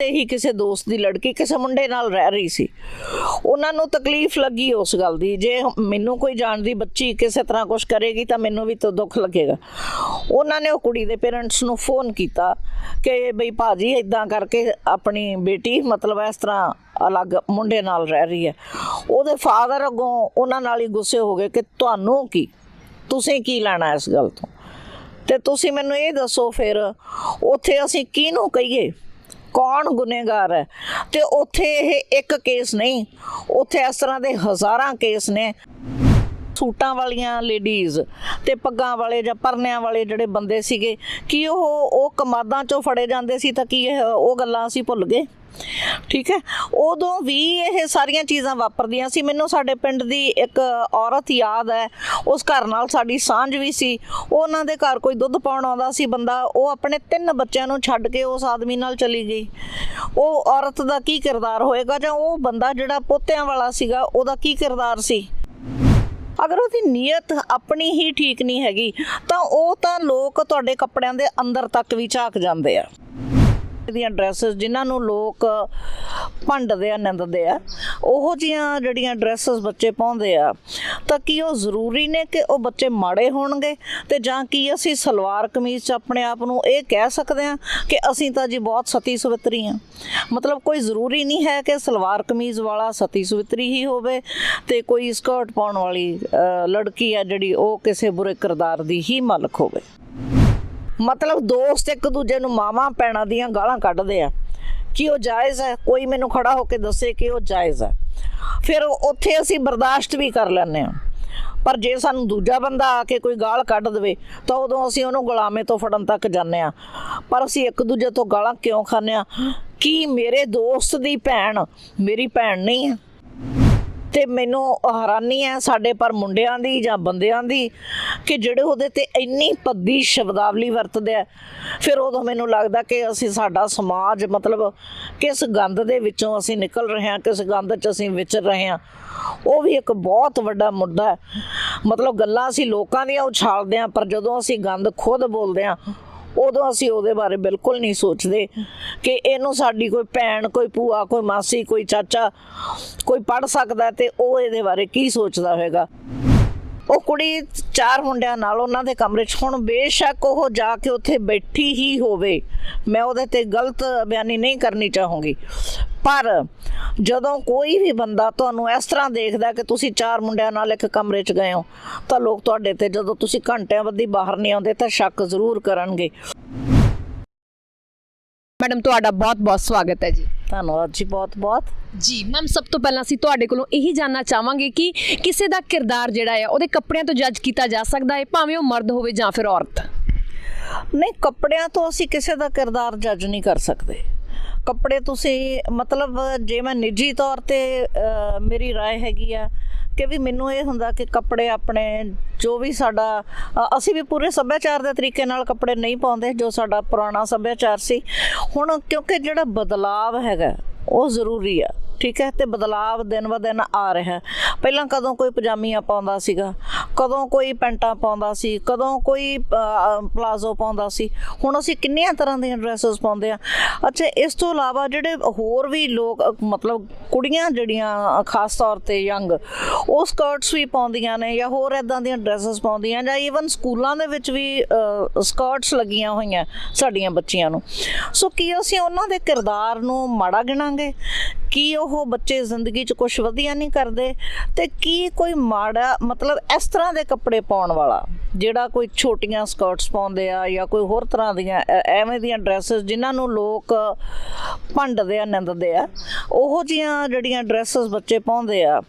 ਤੇ ਹੀ ਕਿਸੇ ਦੋਸਤ ਦੀ ਲੜਕੀ ਕਿਸੇ ਮੁੰਡੇ ਨਾਲ ਰਹਿ ਰਹੀ ਸੀ। ਉਹਨਾਂ ਨੂੰ ਤਕਲੀਫ ਲੱਗੀ ਉਸ ਗੱਲ ਦੀ। ਜੇ ਮੈਨੂੰ ਕੋਈ ਜਾਣਦੀ ਬੱਚੀ ਕਿਸੇ ਤਰ੍ਹਾਂ ਕੁਝ ਕਰੇਗੀ ਤਾਂ ਮੈਨੂੰ ਵੀ ਤਾਂ ਦੁੱਖ ਲੱਗੇਗਾ। ਉਹਨਾਂ ਨੇ ਉਹ ਕੁੜੀ ਦੇ ਪੇਰੈਂਟਸ ਨੂੰ ਫੋਨ ਕੀਤਾ ਕਿ ਬਈ ਭਾਜੀ ਇਦਾਂ ਕਰਕੇ ਆਪਣੀ ਬੇਟੀ ਮਤਲਬ ਇਸ ਤਰ੍ਹਾਂ ਅਲੱਗ ਮੁੰਡੇ ਨਾਲ ਰਹਿ ਰਹੀ ਹੈ। ਉਹਦੇ ਫਾਦਰ ਅੱਗੋਂ ਉਹਨਾਂ ਨਾਲ ਹੀ ਗੁੱਸੇ ਹੋ ਗਏ ਕਿ ਤੁਹਾਨੂੰ ਕੀ? ਤੁਸੀਂ ਕੀ ਲੈਣਾ ਇਸ ਗੱਲ ਤੋਂ? ਤੇ ਤੁਸੀਂ ਮੈਨੂੰ ਇਹ ਦੱਸੋ ਫਿਰ, ਉੱਥੇ ਅਸੀਂ ਕਿਹਨੂੰ ਕਹੀਏ? ਕੌਣ ਗੁਨੇਗਾਰ ਹੈ? ਤੇ ਉੱਥੇ ਇਹ ਇੱਕ ਕੇਸ ਨਹੀਂ, ਉੱਥੇ ਇਸ ਤਰ੍ਹਾਂ ਦੇ ਹਜ਼ਾਰਾਂ ਕੇਸ ਨੇ। ਸੂਟਾਂ ਵਾਲੀਆਂ ਲੇਡੀਜ਼ ਤੇ ਪੱਗਾਂ ਵਾਲੇ ਜਾਂ ਪਰਨਿਆਂ ਵਾਲੇ ਜਿਹੜੇ ਬੰਦੇ ਸੀਗੇ, ਕੀ ਉਹ ਉਹ ਕਮਾਦਾਂ ਚੋਂ ਫੜੇ ਜਾਂਦੇ ਸੀ ਤਾਂ ਕੀ ਇਹ ਉਹ ਗੱਲਾਂ ਅਸੀਂ ਭੁੱਲ ਗਏ? ਠੀਕ ਹੈ? ਉਦੋਂ ਵੀ ਇਹ ਸਾਰੀਆਂ ਚੀਜ਼ਾਂ ਵਾਪਰਦੀਆਂ ਸੀ। ਮੈਨੂੰ ਸਾਡੇ ਪਿੰਡ ਦੀ ਇੱਕ ਔਰਤ ਯਾਦ ਹੈ। ਉਸ ਘਰ ਨਾਲ ਸਾਡੀ ਸਾਂਝ ਵੀ ਸੀ। ਉਹਨਾਂ ਦੇ ਘਰ ਕੋਈ ਦੁੱਧ ਪਾਉਣ ਆਉਂਦਾ ਸੀ ਬੰਦਾ। ਉਹ ਆਪਣੇ ਤਿੰਨ ਬੱਚਿਆਂ ਨੂੰ ਛੱਡ ਕੇ ਉਸ ਆਦਮੀ ਨਾਲ ਚਲੀ ਗਈ। ਉਹ ਔਰਤ ਦਾ ਕੀ ਕਿਰਦਾਰ ਹੋਏਗਾ ਜਾਂ ਉਹ ਬੰਦਾ ਜਿਹੜਾ ਪੋਤਿਆਂ ਵਾਲਾ ਸੀਗਾ, ਉਹਦਾ ਕੀ ਕਿਰਦਾਰ ਸੀ? ਅਗਰ ਉਹਦੀ ਨੀਅਤ ਆਪਣੀ ਹੀ ਠੀਕ ਨਹੀਂ ਹੈਗੀ, ਤਾਂ ਉਹ ਤਾਂ ਲੋਕ ਤੁਹਾਡੇ ਕੱਪੜਿਆਂ ਦੇ ਅੰਦਰ ਤੱਕ ਵੀ ਝਾਕ ਜਾਂਦੇ ਆ। ਦੀਆਂ ਡਰੈਸਸ ਜਿਨ੍ਹਾਂ ਨੂੰ ਲੋਕ ਭੰਡਦੇ ਆ, ਨਿੰਦਦੇ ਆ, ਉਹੋ ਜੀਆਂ ਜਿਹੜੀਆਂ ਡਰੈਸਸ ਬੱਚੇ ਪਾਉਂਦੇ ਆ, ਤਾਂ ਕੀ ਉਹ ਜ਼ਰੂਰੀ ਨੇ ਕਿ ਉਹ ਬੱਚੇ ਮਾੜੇ ਹੋਣਗੇ? ਤੇ ਜਾਂ ਕੀ ਅਸੀਂ ਸਲਵਾਰ ਕਮੀਜ਼ 'ਚ ਆਪਣੇ ਆਪ ਨੂੰ ਇਹ ਕਹਿ ਸਕਦੇ ਆ ਕਿ ਅਸੀਂ ਤਾਂ ਜੀ ਬਹੁਤ ਸਤੀ ਸੁਵਿਤਰੀ ਆ? ਮਤਲਬ ਕੋਈ ਜ਼ਰੂਰੀ ਨਹੀਂ ਹੈ ਕਿ ਸਲਵਾਰ ਕਮੀਜ਼ ਵਾਲਾ ਸਤੀ ਸੁਵਿਤਰੀ ਹੀ ਹੋਵੇ ਤੇ ਕੋਈ ਸਕਰਟ ਪਾਉਣ ਵਾਲੀ ਲੜਕੀ ਆ ਜਿਹੜੀ ਉਹ ਕਿਸੇ ਬੁਰੇ ਕਿਰਦਾਰ ਦੀ ਹੀ ਮਾਲਕ ਹੋਵੇ। ਮਤਲਬ ਦੋਸਤ ਇੱਕ ਦੂਜੇ ਨੂੰ ਮਾਵਾਂ ਪੈਣਾ ਦੀਆਂ ਗਾਲਾਂ ਕੱਢਦੇ ਆ। ਕਿ ਉਹ ਜਾਇਜ਼ ਹੈ, ਕੋਈ ਮੈਨੂੰ ਖੜਾ ਹੋ ਕੇ ਦੱਸੇ ਕਿ ਉਹ ਜਾਇਜ਼ ਹੈ। ਫਿਰ ਉੱਥੇ ਅਸੀਂ ਬਰਦਾਸ਼ਤ ਵੀ ਕਰ ਲੈਂਦੇ ਆ ਪਰ ਜੇ ਸਾਨੂੰ ਦੂਜਾ ਬੰਦਾ ਆ ਕੇ ਕੋਈ ਗਾਲ ਕੱਢ ਦੇਵੇ, ਤਾਂ ਉਦੋਂ ਅਸੀਂ ਉਹਨੂੰ ਗੁਲਾਮੇ ਤੋਂ ਫੜਨ ਤੱਕ ਜਾਂਦੇ ਆ ਪਰ ਅਸੀਂ ਇੱਕ ਦੂਜੇ ਤੋਂ ਗਾਲਾਂ ਕਿਉਂ ਖਾਂਦੇ ਆ ਕੀ ਮੇਰੇ ਦੋਸਤ ਦੀ ਭੈਣ ਮੇਰੀ ਭੈਣ ਨਹੀਂ ਹੈ? ਤੇ ਮੈਨੂੰ ਹੈਰਾਨੀ ਹੈ ਸਾਡੇ ਪਰ ਮੁੰਡਿਆਂ ਦੀ ਜਾਂ ਬੰਦਿਆਂ ਦੀ ਕਿ ਜਿਹੜੇ ਉਹਦੇ ਤੇ ਇੰਨੀ ਪੱਦੀ ਸ਼ਬਦਾਵਲੀ ਵਰਤਦੇ ਆ। ਫਿਰ ਉਦੋਂ ਮੈਨੂੰ ਲੱਗਦਾ ਕਿ ਅਸੀਂ ਸਾਡਾ ਸਮਾਜ ਮਤਲਬ ਕਿਸ ਗੰਦ ਦੇ ਵਿੱਚੋਂ ਅਸੀਂ ਨਿਕਲ ਰਹੇ ਹਾਂ, ਕਿਸ ਗੰਦ 'ਚ ਅਸੀਂ ਵਿਚਰ ਰਹੇ ਹਾਂ। ਉਹ ਵੀ ਇੱਕ ਬਹੁਤ ਵੱਡਾ ਮੁੱਦਾ ਹੈ। ਮਤਲਬ ਗੱਲਾਂ ਅਸੀਂ ਲੋਕਾਂ ਦੀਆਂ ਉਛਾਲਦੇ ਹਾਂ, ਪਰ ਜਦੋਂ ਅਸੀਂ ਗੰਦ ਖੁਦ ਬੋਲਦੇ ਹਾਂ ਉਦੋਂ ਅਸੀਂ ਉਹਦੇ ਬਾਰੇ ਬਿਲਕੁਲ ਨਹੀਂ ਸੋਚਦੇ ਕਿ ਇਹਨੂੰ ਸਾਡੀ ਕੋਈ ਭੈਣ, ਕੋਈ ਭੂਆ, ਕੋਈ ਮਾਸੀ, ਕੋਈ ਚਾਚਾ ਕੋਈ ਪੜ ਸਕਦਾ ਤੇ ਉਹ ਇਹਦੇ ਬਾਰੇ ਕੀ ਸੋਚਦਾ ਹੋਵੇਗਾ ਉਹ ਕੁੜੀ ਚਾਰ ਮੁੰਡਿਆਂ ਨਾਲ ਉਹਨਾਂ ਦੇ ਕਮਰੇ 'ਚ, ਹੁਣ ਬੇਸ਼ੱਕ ਉਹ ਜਾ ਕੇ ਉੱਥੇ ਬੈਠੀ ਹੀ ਹੋਵੇ, ਮੈਂ ਉਹਦੇ ਤੇ ਗਲਤ ਬਿਆਨੀ ਨਹੀਂ ਕਰਨੀ ਚਾਹੂੰਗੀ। ਪਰ ਜਦੋਂ ਕੋਈ ਵੀ ਬੰਦਾ ਤੁਹਾਨੂੰ ਇਸ ਤਰ੍ਹਾਂ ਦੇਖਦਾ ਕਿ ਤੁਸੀਂ ਚਾਰ ਮੁੰਡਿਆਂ ਨਾਲ ਇੱਕ ਕਮਰੇ 'ਚ ਗਏ ਹੋ ਤਾਂ ਲੋਕ ਤੁਹਾਡੇ ਤੇ ਜਦੋਂ ਤੁਸੀਂ ਘੰਟਿਆਂ ਬੱਧੀ ਬਾਹਰ ਨਹੀਂ ਆਉਂਦੇ ਤਾਂ ਸ਼ੱਕ ਜ਼ਰੂਰ ਕਰਨਗੇ। ਮੈਡਮ ਤੁਹਾਡਾ ਬਹੁਤ-ਬਹੁਤ ਸਵਾਗਤ ਹੈ ਜੀ। ਧੰਨਵਾਦ ਜੀ ਬਹੁਤ ਬਹੁਤ। ਜੀ ਮੈਮ ਸਭ ਤੋਂ ਪਹਿਲਾਂ ਅਸੀਂ ਤੁਹਾਡੇ ਕੋਲੋਂ ਇਹੀ ਜਾਨਣਾ ਚਾਹਾਂਗੇ ਕਿ ਕਿਸੇ ਦਾ ਕਿਰਦਾਰ ਜਿਹੜਾ ਹੈ ਉਹਦੇ ਕੱਪੜਿਆਂ ਤੋਂ ਜੱਜ ਕੀਤਾ ਜਾ ਸਕਦਾ ਹੈ ਭਾਵੇਂ ਉਹ ਮਰਦ ਹੋਵੇ ਜਾਂ ਫਿਰ ਔਰਤ? ਨਹੀਂ ਕੱਪੜਿਆਂ ਤੋਂ ਅਸੀਂ ਕਿਸੇ ਦਾ ਕਿਰਦਾਰ ਜੱਜ ਨਹੀਂ ਕਰ ਸਕਦੇ। ਕੱਪੜੇ ਤੁਸੀਂ ਮਤਲਬ ਜੇ ਮੈਂ ਨਿੱਜੀ ਤੌਰ ਤੇ ਅਹ, ਮੇਰੀ رائے ਹੈਗੀ ਆ ਕਿ ਵੀ ਮੈਨੂੰ ਇਹ ਹੁੰਦਾ ਕਿ ਕੱਪੜੇ ਆਪਣੇ ਜੋ ਵੀ ਸਾਡਾ ਅ, ਅਸੀਂ ਵੀ ਪੂਰੇ ਸੱਭਿਆਚਾਰ ਦੇ ਤਰੀਕੇ ਨਾਲ ਕੱਪੜੇ ਨਹੀਂ ਪਾਉਂਦੇ ਜੋ ਸਾਡਾ ਪੁਰਾਣਾ ਸੱਭਿਆਚਾਰ ਸੀ ਹੁਣ ਕਿਉਂਕਿ ਜਿਹੜਾ ਬਦਲਾਵ ਹੈਗਾ ਉਹ ਜ਼ਰੂਰੀ ਆ ਠੀਕ ਹੈ, ਤੇ ਬਦਲਾਵ ਦਿਨ ਬ ਦਿਨ ਆ ਰਿਹਾ ਪਹਿਲਾਂ ਕਦੋਂ ਕੋਈ ਪਜਾਮੀਆਂ ਪਾਉਂਦਾ ਸੀਗਾ? ਕਦੋਂ ਕੋਈ ਪੈਂਟਾਂ ਪਾਉਂਦਾ ਸੀ? ਕਦੋਂ ਕੋਈ ਪਲਾਜ਼ੋ ਪਾਉਂਦਾ ਸੀ? ਹੁਣ ਅਸੀਂ ਕਿੰਨੀਆਂ ਤਰ੍ਹਾਂ ਦੀਆਂ ਡਰੈਸਸ ਪਾਉਂਦੇ ਆ ਅੱਛਾ, ਇਸ ਤੋਂ ਇਲਾਵਾ ਜਿਹੜੇ ਹੋਰ ਵੀ ਲੋਕ ਮਤਲਬ ਕੁੜੀਆਂ ਜਿਹੜੀਆਂ ਖਾਸ ਤੌਰ ਤੇ ਯੰਗ, ਉਹ ਸਕਰਟਸ ਵੀ ਪਾਉਂਦੀਆਂ ਨੇ ਜਾਂ ਹੋਰ ਇਦਾਂ ਦੀਆਂ ਡਰੈਸਸ ਪਾਉਂਦੀਆਂ ਜਾਂ ਈਵਨ ਸਕੂਲਾਂ ਦੇ ਵਿੱਚ ਵੀ ਸਕਰਟਸ ਲੱਗੀਆਂ ਹੋਈਆਂ ਸਾਡੀਆਂ ਬੱਚੀਆਂ ਨੂੰ। ਸੋ ਕੀ ਅਸੀਂ ਉਹਨਾਂ ਦੇ ਕਿਰਦਾਰ ਨੂੰ ਮਾੜਾ ਗਿਣਾਂਗੇ? ਕੀ ਉਹ ਬੱਚੇ ਜ਼ਿੰਦਗੀ 'ਚ ਕੁਝ ਵਧੀਆ ਨਹੀਂ ਕਰਦੇ ਤੇ ਕੀ ਕੋਈ ਮਾੜਾ ਮਤਲਬ ਇਸ ਤਰ੍ਹਾਂ ਦੇ ਕੱਪੜੇ ਪਾਉਣ ਵਾਲਾ? ਜਿਹੜਾ ਕੋਈ ਛੋਟੀਆਂ ਸਕਰਟਸ ਪਾਉਂਦੇ ਆ ਜਾਂ ਕੋਈ ਹੋਰ ਤਰ੍ਹਾਂ ਦੀਆਂ ਐਵੇਂ ਦੀਆਂ ਡਰੈਸਸ ਜਿਨ੍ਹਾਂ ਨੂੰ ਲੋਕ ਭੰਡਦੇ ਆ, ਨਿੰਦਦੇ ਆ, ਉਹੋ ਜੀਆਂ ਜਿਹੜੀਆਂ ਡਰੈਸਸ ਬੱਚੇ ਪਾਉਂਦੇ ਆ,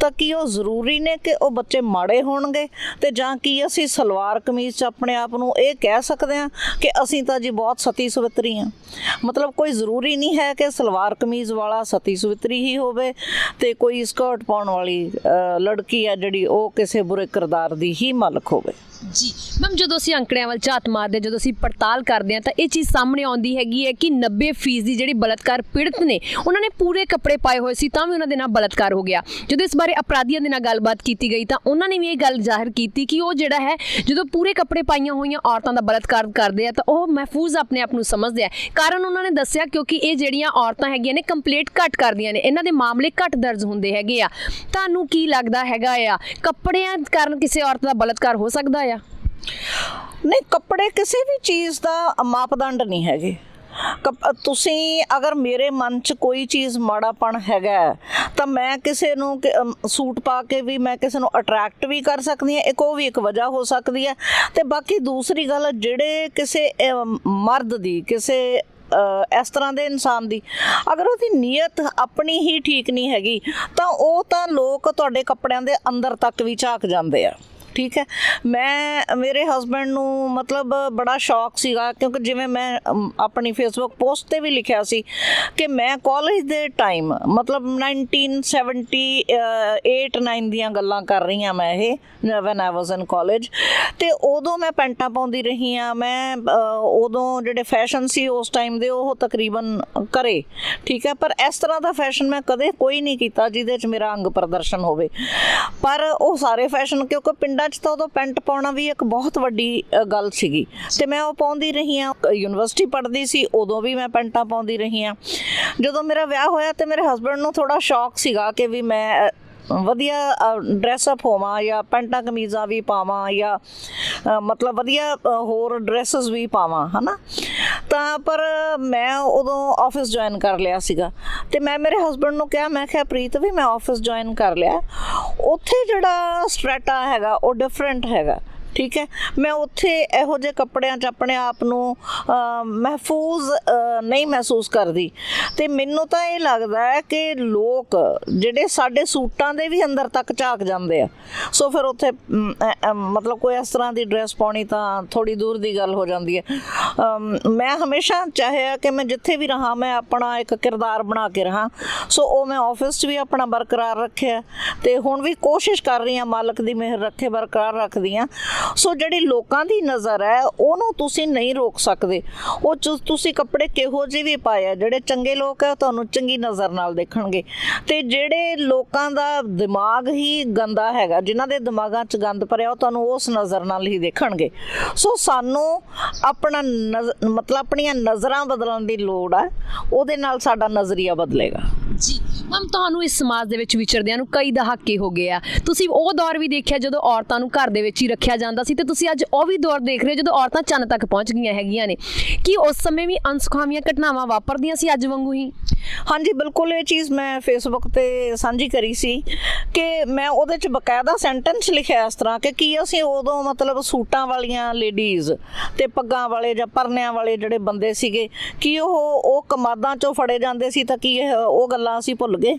ਤਾਂ ਕੀ ਉਹ ਜ਼ਰੂਰੀ ਨੇ ਕਿ ਉਹ ਬੱਚੇ ਮਾੜੇ ਹੋਣਗੇ? ਤੇ ਜਾਂ ਕੀ ਅਸੀਂ ਸਲਵਾਰ ਕਮੀਜ਼ 'ਚ ਆਪਣੇ ਆਪ ਨੂੰ ਇਹ ਕਹਿ ਸਕਦੇ ਆ ਕਿ ਅਸੀਂ ਤਾਂ ਜੀ ਬਹੁਤ ਸਤੀ ਸੁਵਿਤਰੀ ਆ? ਮਤਲਬ ਕੋਈ ਜ਼ਰੂਰੀ ਨਹੀਂ ਹੈ ਕਿ ਸਲਵਾਰ ਕਮੀਜ਼ ਵਾਲਾ ਸਤੀ ਸੁਵਿਤਰੀ ਹੀ ਹੋਵੇ ਤੇ ਕੋਈ ਸਕਰਟ ਪਾਉਣ ਵਾਲੀ ਲੜਕੀ ਆ ਜਿਹੜੀ ਉਹ ਕਿਸੇ ਬੁਰੇ ਕਿਰਦਾਰ ਦੀ ਹੀ ਮਾਲਕ ਹੋਵੇ। ਜੀ। ਮੈਮ ਜਦੋਂ ਅਸੀਂ ਅੰਕੜਿਆਂ ਵੱਲ ਝਾਤ ਮਾਰਦੇ ਹਾਂ, ਜਦੋਂ ਅਸੀਂ ਪੜਤਾਲ ਕਰਦੇ ਹਾਂ ਤਾਂ ਇਹ ਚੀਜ਼ ਸਾਹਮਣੇ ਆਉਂਦੀ ਹੈਗੀ ਹੈ ਕਿ 90% ਦੀ ਜਿਹੜੀ ਬਲਾਤਕਾਰ ਪੀੜਤ ਨੇ ਉਹਨਾਂ ਨੇ ਪੂਰੇ ਕੱਪੜੇ ਪਾਏ ਹੋਏ ਸੀ ਤਾਂ ਵੀ ਉਹਨਾਂ ਦੇ ਨਾਲ ਬਲਾਤਕਾਰ ਹੋ ਗਿਆ। ਜਦੋਂ ਇਸ ਬਾਰੇ ਅਪਰਾਧੀਆਂ ਦੇ ਨਾਲ ਗੱਲਬਾਤ ਕੀਤੀ ਗਈ ਤਾਂ ਉਹਨਾਂ ਨੇ ਵੀ ਇਹ ਗੱਲ ਜ਼ਾਹਿਰ ਕੀਤੀ ਕਿ ਉਹ ਜਿਹੜਾ ਹੈ ਜਦੋਂ ਪੂਰੇ ਕੱਪੜੇ ਪਾਈਆਂ ਹੋਈਆਂ ਔਰਤਾਂ ਦਾ ਬਲਾਤਕਾਰ ਕਰਦੇ ਆ ਤਾਂ ਉਹ ਮਹਿਫੂਜ਼ ਆਪਣੇ ਆਪ ਨੂੰ ਸਮਝਦੇ ਆ। ਕਾਰਨ ਉਹਨਾਂ ਨੇ ਦੱਸਿਆ ਕਿਉਂਕਿ ਇਹ ਜਿਹੜੀਆਂ ਔਰਤਾਂ ਹੈਗੀਆਂ ਨੇ ਕੰਪਲੀਟ ਘੱਟ ਕਰਦੀਆਂ ਨੇ ਇਹਨਾਂ ਦੇ ਮਾਮਲੇ ਘੱਟ ਦਰਜ ਹੁੰਦੇ ਹੈਗੇ ਆ। ਤੁਹਾਨੂੰ ਕੀ ਲੱਗਦਾ ਹੈਗਾ ਆ ਕੱਪੜਿਆਂ ਕਾਰਨ ਕਿਸੇ ਔਰਤ ਦਾ ਬਲਾਤਕਾਰ ਹੋ ਸਕਦਾ ਆ? ਨਹੀਂ, ਕੱਪੜੇ ਕਿਸੇ ਵੀ ਚੀਜ਼ ਦਾ ਮਾਪਦੰਡ ਨਹੀਂ ਹੈਗੇ। ਕੱਪ- ਤੁਸੀਂ ਅਗਰ ਮੇਰੇ ਮਨ 'ਚ ਕੋਈ ਚੀਜ਼ ਮਾੜਾਪਣ ਹੈਗਾ ਤਾਂ ਮੈਂ ਕਿਸੇ ਨੂੰ ਕਿ- ਸੂਟ ਪਾ ਕੇ ਵੀ ਮੈਂ ਕਿਸੇ ਨੂੰ ਅਟਰੈਕਟ ਵੀ ਕਰ ਸਕਦੀ ਹਾਂ, ਇੱਕ ਉਹ ਵੀ ਇੱਕ ਵਜ੍ਹਾ ਹੋ ਸਕਦੀ ਹੈ। ਤੇ ਬਾਕੀ ਦੂਸਰੀ ਗੱਲ, ਜਿਹੜੇ ਕਿਸੇ ਮਰਦ ਦੀ, ਕਿਸੇ ਇਸ ਤਰ੍ਹਾਂ ਦੇ ਇਨਸਾਨ ਦੀ, ਅਗਰ ਉਹਦੀ ਨੀਅਤ ਆਪਣੀ ਹੀ ਠੀਕ ਨਹੀਂ ਹੈਗੀ, ਤਾਂ ਉਹ ਤਾਂ ਲੋਕ ਤੁਹਾਡੇ ਕੱਪੜਿਆਂ ਦੇ ਅੰਦਰ ਤੱਕ ਵੀ ਝਾਕ ਜਾਂਦੇ ਆ। ਠੀਕ ਹੈ? ਮੈਂ, ਮੇਰੇ ਹਸਬੰਡ ਨੂੰ ਮਤਲਬ ਬੜਾ ਸ਼ੌਕ ਸੀਗਾ ਕਿਉਂਕਿ ਜਿਵੇਂ ਮੈਂ ਆਪਣੀ ਫੇਸਬੁੱਕ ਪੋਸਟ ਤੇ ਵੀ ਲਿਖਿਆ ਸੀ ਕਿ ਮੈਂ ਕਾਲਜ ਦੇ ਟਾਈਮ ਮਤਲਬ 1978 9 ਦੀਆਂ ਗੱਲਾਂ ਕਰ ਰਹੀ ਹਾਂ ਮੈਂ ਇਹ ਵੈਨ ਆਈ ਵਾਸ ਇਨ ਕਾਲਜ ਤੇ ਉਦੋਂ ਮੈਂ ਪੈਂਟਾਂ ਪਾਉਂਦੀ ਰਹੀ ਹਾਂ, ਮੈਂ ਉਦੋਂ ਜਿਹੜੇ ਫੈਸ਼ਨ ਸੀ ਉਸ ਟਾਈਮ ਦੇ ਉਹ ਤਕਰੀਬਨ ਕਰੇ ਠੀਕ ਹੈ? ਪਰ ਇਸ ਤਰ੍ਹਾਂ ਦਾ ਫੈਸ਼ਨ ਮੈਂ ਕਦੇ ਕੋਈ ਨਹੀਂ ਕੀਤਾ ਜਿਹਦੇ 'ਚ ਮੇਰਾ ਅੰਗ ਪ੍ਰਦਰਸ਼ਨ ਹੋਵੇ। ਪਰ ਉਹ ਸਾਰੇ ਫੈਸ਼ਨ ਕਿਉਂਕਿ ਪਿੰਡ 'ਚ ਤਾਂ ਉਦੋਂ ਪੈਂਟ ਪਾਉਣਾ ਵੀ ਇੱਕ ਬਹੁਤ ਵੱਡੀ ਗੱਲ ਸੀਗੀ। ਤੇ ਮੈਂ ਉਹ ਪਾਉਂਦੀ ਰਹੀ ਹਾਂ। ਯੂਨੀਵਰਸਿਟੀ ਪੜ੍ਹਦੀ ਸੀ, ਉਦੋਂ ਵੀ ਮੈਂ ਪੈਂਟਾਂ ਪਾਉਂਦੀ ਰਹੀ ਹਾਂ। ਜਦੋਂ ਮੇਰਾ ਵਿਆਹ ਹੋਇਆ ਤੇ ਮੇਰੇ ਹਸਬੰਡ ਨੂੰ ਥੋੜਾ ਸ਼ੌਕ ਸੀਗਾ ਕਿ ਵੀ ਮੈਂ ਵਧੀਆ ਡਰੈਸ ਅਪ ਹੋਵਾਂ ਜਾਂ ਪੈਂਟਾਂ ਕਮੀਜ਼ਾਂ ਵੀ ਪਾਵਾਂ ਜਾਂ ਮਤਲਬ ਵਧੀਆ ਹੋਰ ਡਰੈਸਸ ਵੀ ਪਾਵਾਂ, ਹਨਾ? ਤਾਂ ਪਰ ਮੈਂ ਉਦੋਂ ਆਫਿਸ ਜੁਆਇਨ ਕਰ ਲਿਆ ਸੀਗਾ। ਤੇ ਮੈਂ ਮੇਰੇ ਹਸਬੰਡ ਨੂੰ ਕਿਹਾ, ਮੈਂ ਕਿਹਾ, ਪ੍ਰੀਤ ਵੀ ਮੈਂ ਆਫਿਸ ਜੁਆਇਨ ਕਰ ਲਿਆ। ਉੱਥੇ ਜਿਹੜਾ ਸਟ੍ਰੈਟਾ ਹੈਗਾ, ਉਹ ਡਿਫਰੈਂਟ ਹੈਗਾ। ਠੀਕ ਹੈ? ਮੈਂ ਉੱਥੇ ਇਹੋ ਜਿਹੇ ਕੱਪੜਿਆਂ 'ਚ ਆਪਣੇ ਆਪ ਨੂੰ ਮਹਿਫੂਜ਼ ਨਹੀਂ ਮਹਿਸੂਸ ਕਰਦੀ। ਤੇ ਮੈਨੂੰ ਤਾਂ ਇਹ ਲੱਗਦਾ ਹੈ ਕਿ ਲੋਕ ਜਿਹੜੇ ਸਾਡੇ ਸੂਟਾਂ ਦੇ ਵੀ ਅੰਦਰ ਤੱਕ ਝਾਕ ਜਾਂਦੇ ਆ। ਸੋ ਫਿਰ ਉੱਥੇ ਮਤਲਬ ਕੋਈ ਇਸ ਤਰ੍ਹਾਂ ਦੀ ਡਰੈਸ ਪਾਉਣੀ ਤਾਂ ਥੋੜੀ ਦੂਰ ਦੀ ਗੱਲ ਹੋ ਜਾਂਦੀ ਹੈ। ਮੈਂ ਹਮੇਸ਼ਾ ਚਾਹਿਆ ਕਿ ਮੈਂ ਜਿੱਥੇ ਵੀ ਰਹਾ, ਮੈਂ ਆਪਣਾ ਇੱਕ ਕਿਰਦਾਰ ਬਣਾ ਕੇ ਰਹਾ। ਸੋ ਉਹ ਮੈਂ ਆਫਿਸ 'ਚ ਵੀ ਆਪਣਾ ਬਰਕਰਾਰ ਰੱਖਿਆ। ਤੇ ਹੁਣ ਵੀ ਕੋਸ਼ਿਸ਼ ਕਰ ਰਹੀ ਹਾਂ ਮਾਲਕ ਦੀ ਮਿਹਰ ਰੱਖੇ, ਬਰਕਰਾਰ ਰੱਖਦੀ ਹਾਂ। ਸੋ ਜਿਹੜੀ ਲੋਕਾਂ ਦੀ ਨਜ਼ਰ ਹੈ, ਉਹਨੂੰ ਤੁਸੀਂ ਨਹੀਂ ਰੋਕ ਸਕਦੇ। ਉਹ 'ਚ ਤੁਸੀਂ ਕੱਪੜੇ ਕਿਹੋ ਜਿਹੇ ਵੀ ਪਾਏ ਆ, ਜਿਹੜੇ ਚੰਗੇ ਲੋਕ ਹੈ ਉਹ ਤੁਹਾਨੂੰ ਚੰਗੀ ਨਜ਼ਰ ਨਾਲ ਦੇਖਣਗੇ। ਤੇ ਜਿਹੜੇ ਲੋਕਾਂ ਦਾ ਦਿਮਾਗ ਹੀ ਗੰਦਾ ਹੈਗਾ, ਜਿਨ੍ਹਾਂ ਦੇ ਦਿਮਾਗਾਂ 'ਚ ਗੰਦ ਭਰਿਆ, ਉਹ ਤੁਹਾਨੂੰ ਉਸ ਨਜ਼ਰ ਨਾਲ ਹੀ ਦੇਖਣਗੇ। ਸੋ ਸਾਨੂੰ ਆਪਣਾ ਨਜ਼- ਮਤਲਬ ਆਪਣੀਆਂ ਨਜ਼ਰਾਂ ਬਦਲਣ ਦੀ ਲੋੜ ਹੈ ਉਹਦੇ ਨਾਲ ਸਾਡਾ ਨਜ਼ਰੀਆ ਬਦਲੇਗਾ। ਮੈਮ ਤੁਹਾਨੂੰ ਇਸ ਸਮਾਜ ਦੇ ਵਿੱਚ ਵਿਚਰਦਿਆਂ ਨੂੰ ਕਈ ਦਹਾਕੇ ਹੋ ਗਏ ਆ। ਤੁਸੀਂ ਉਹ ਦੌਰ ਵੀ ਦੇਖਿਆ ਜਦੋਂ ਔਰਤਾਂ ਨੂੰ ਘਰ ਦੇ ਵਿੱਚ ਹੀ ਰੱਖਿਆ ਜਾਂਦਾ ਸੀ ਤੇ ਤੁਸੀਂ ਅੱਜ ਉਹ ਵੀ ਦੌਰ ਦੇਖ ਰਹੇ ਹੋ ਜਦੋਂ ਔਰਤਾਂ ਚੰਨ ਤੱਕ ਪਹੁੰਚ ਗਈਆਂ ਹੈਗੀਆਂ ਨੇ। ਕੀ ਉਸ ਸਮੇਂ ਵੀ ਅਨਸੁਖਾਵੀਆਂ ਘਟਨਾਵਾਂ ਵਾਪਰਦੀਆਂ ਸੀ ਅੱਜ ਵਾਂਗੂ ਹੀ? ਹਾਂਜੀ, ਬਿਲਕੁਲ ਇਹ ਚੀਜ਼ ਮੈਂ ਫੇਸਬੁੱਕ ਤੇ ਸਾਂਝੀ ਕਰੀ ਸੀ ਕਿ ਮੈਂ ਉਹਦੇ ਚ ਬਕਾਇਦਾ ਸੈਂਟੈਂਸ ਲਿਖਿਆ ਇਸ ਤਰ੍ਹਾਂ ਕਿ ਕੀ ਅਸੀਂ ਉਦੋਂ ਮਤਲਬ ਸੂਟਾਂ ਵਾਲੀਆਂ ਲੇਡੀਜ਼ ਤੇ ਪੱਗਾਂ ਵਾਲੇ ਜਾਂ ਪਰਨਿਆਂ ਵਾਲੇ ਜਿਹੜੇ ਬੰਦੇ ਸੀਗੇ, ਕਿ ਉਹ ਉਹ ਕਮਾਦਾਂ ਚੋਂ ਫੜੇ ਜਾਂਦੇ ਸੀ ਤਾਂ ਕੀ ਉਹ ਗੱਲਾਂ ਅਸੀਂ ਭੁੱਲ ਗਏ।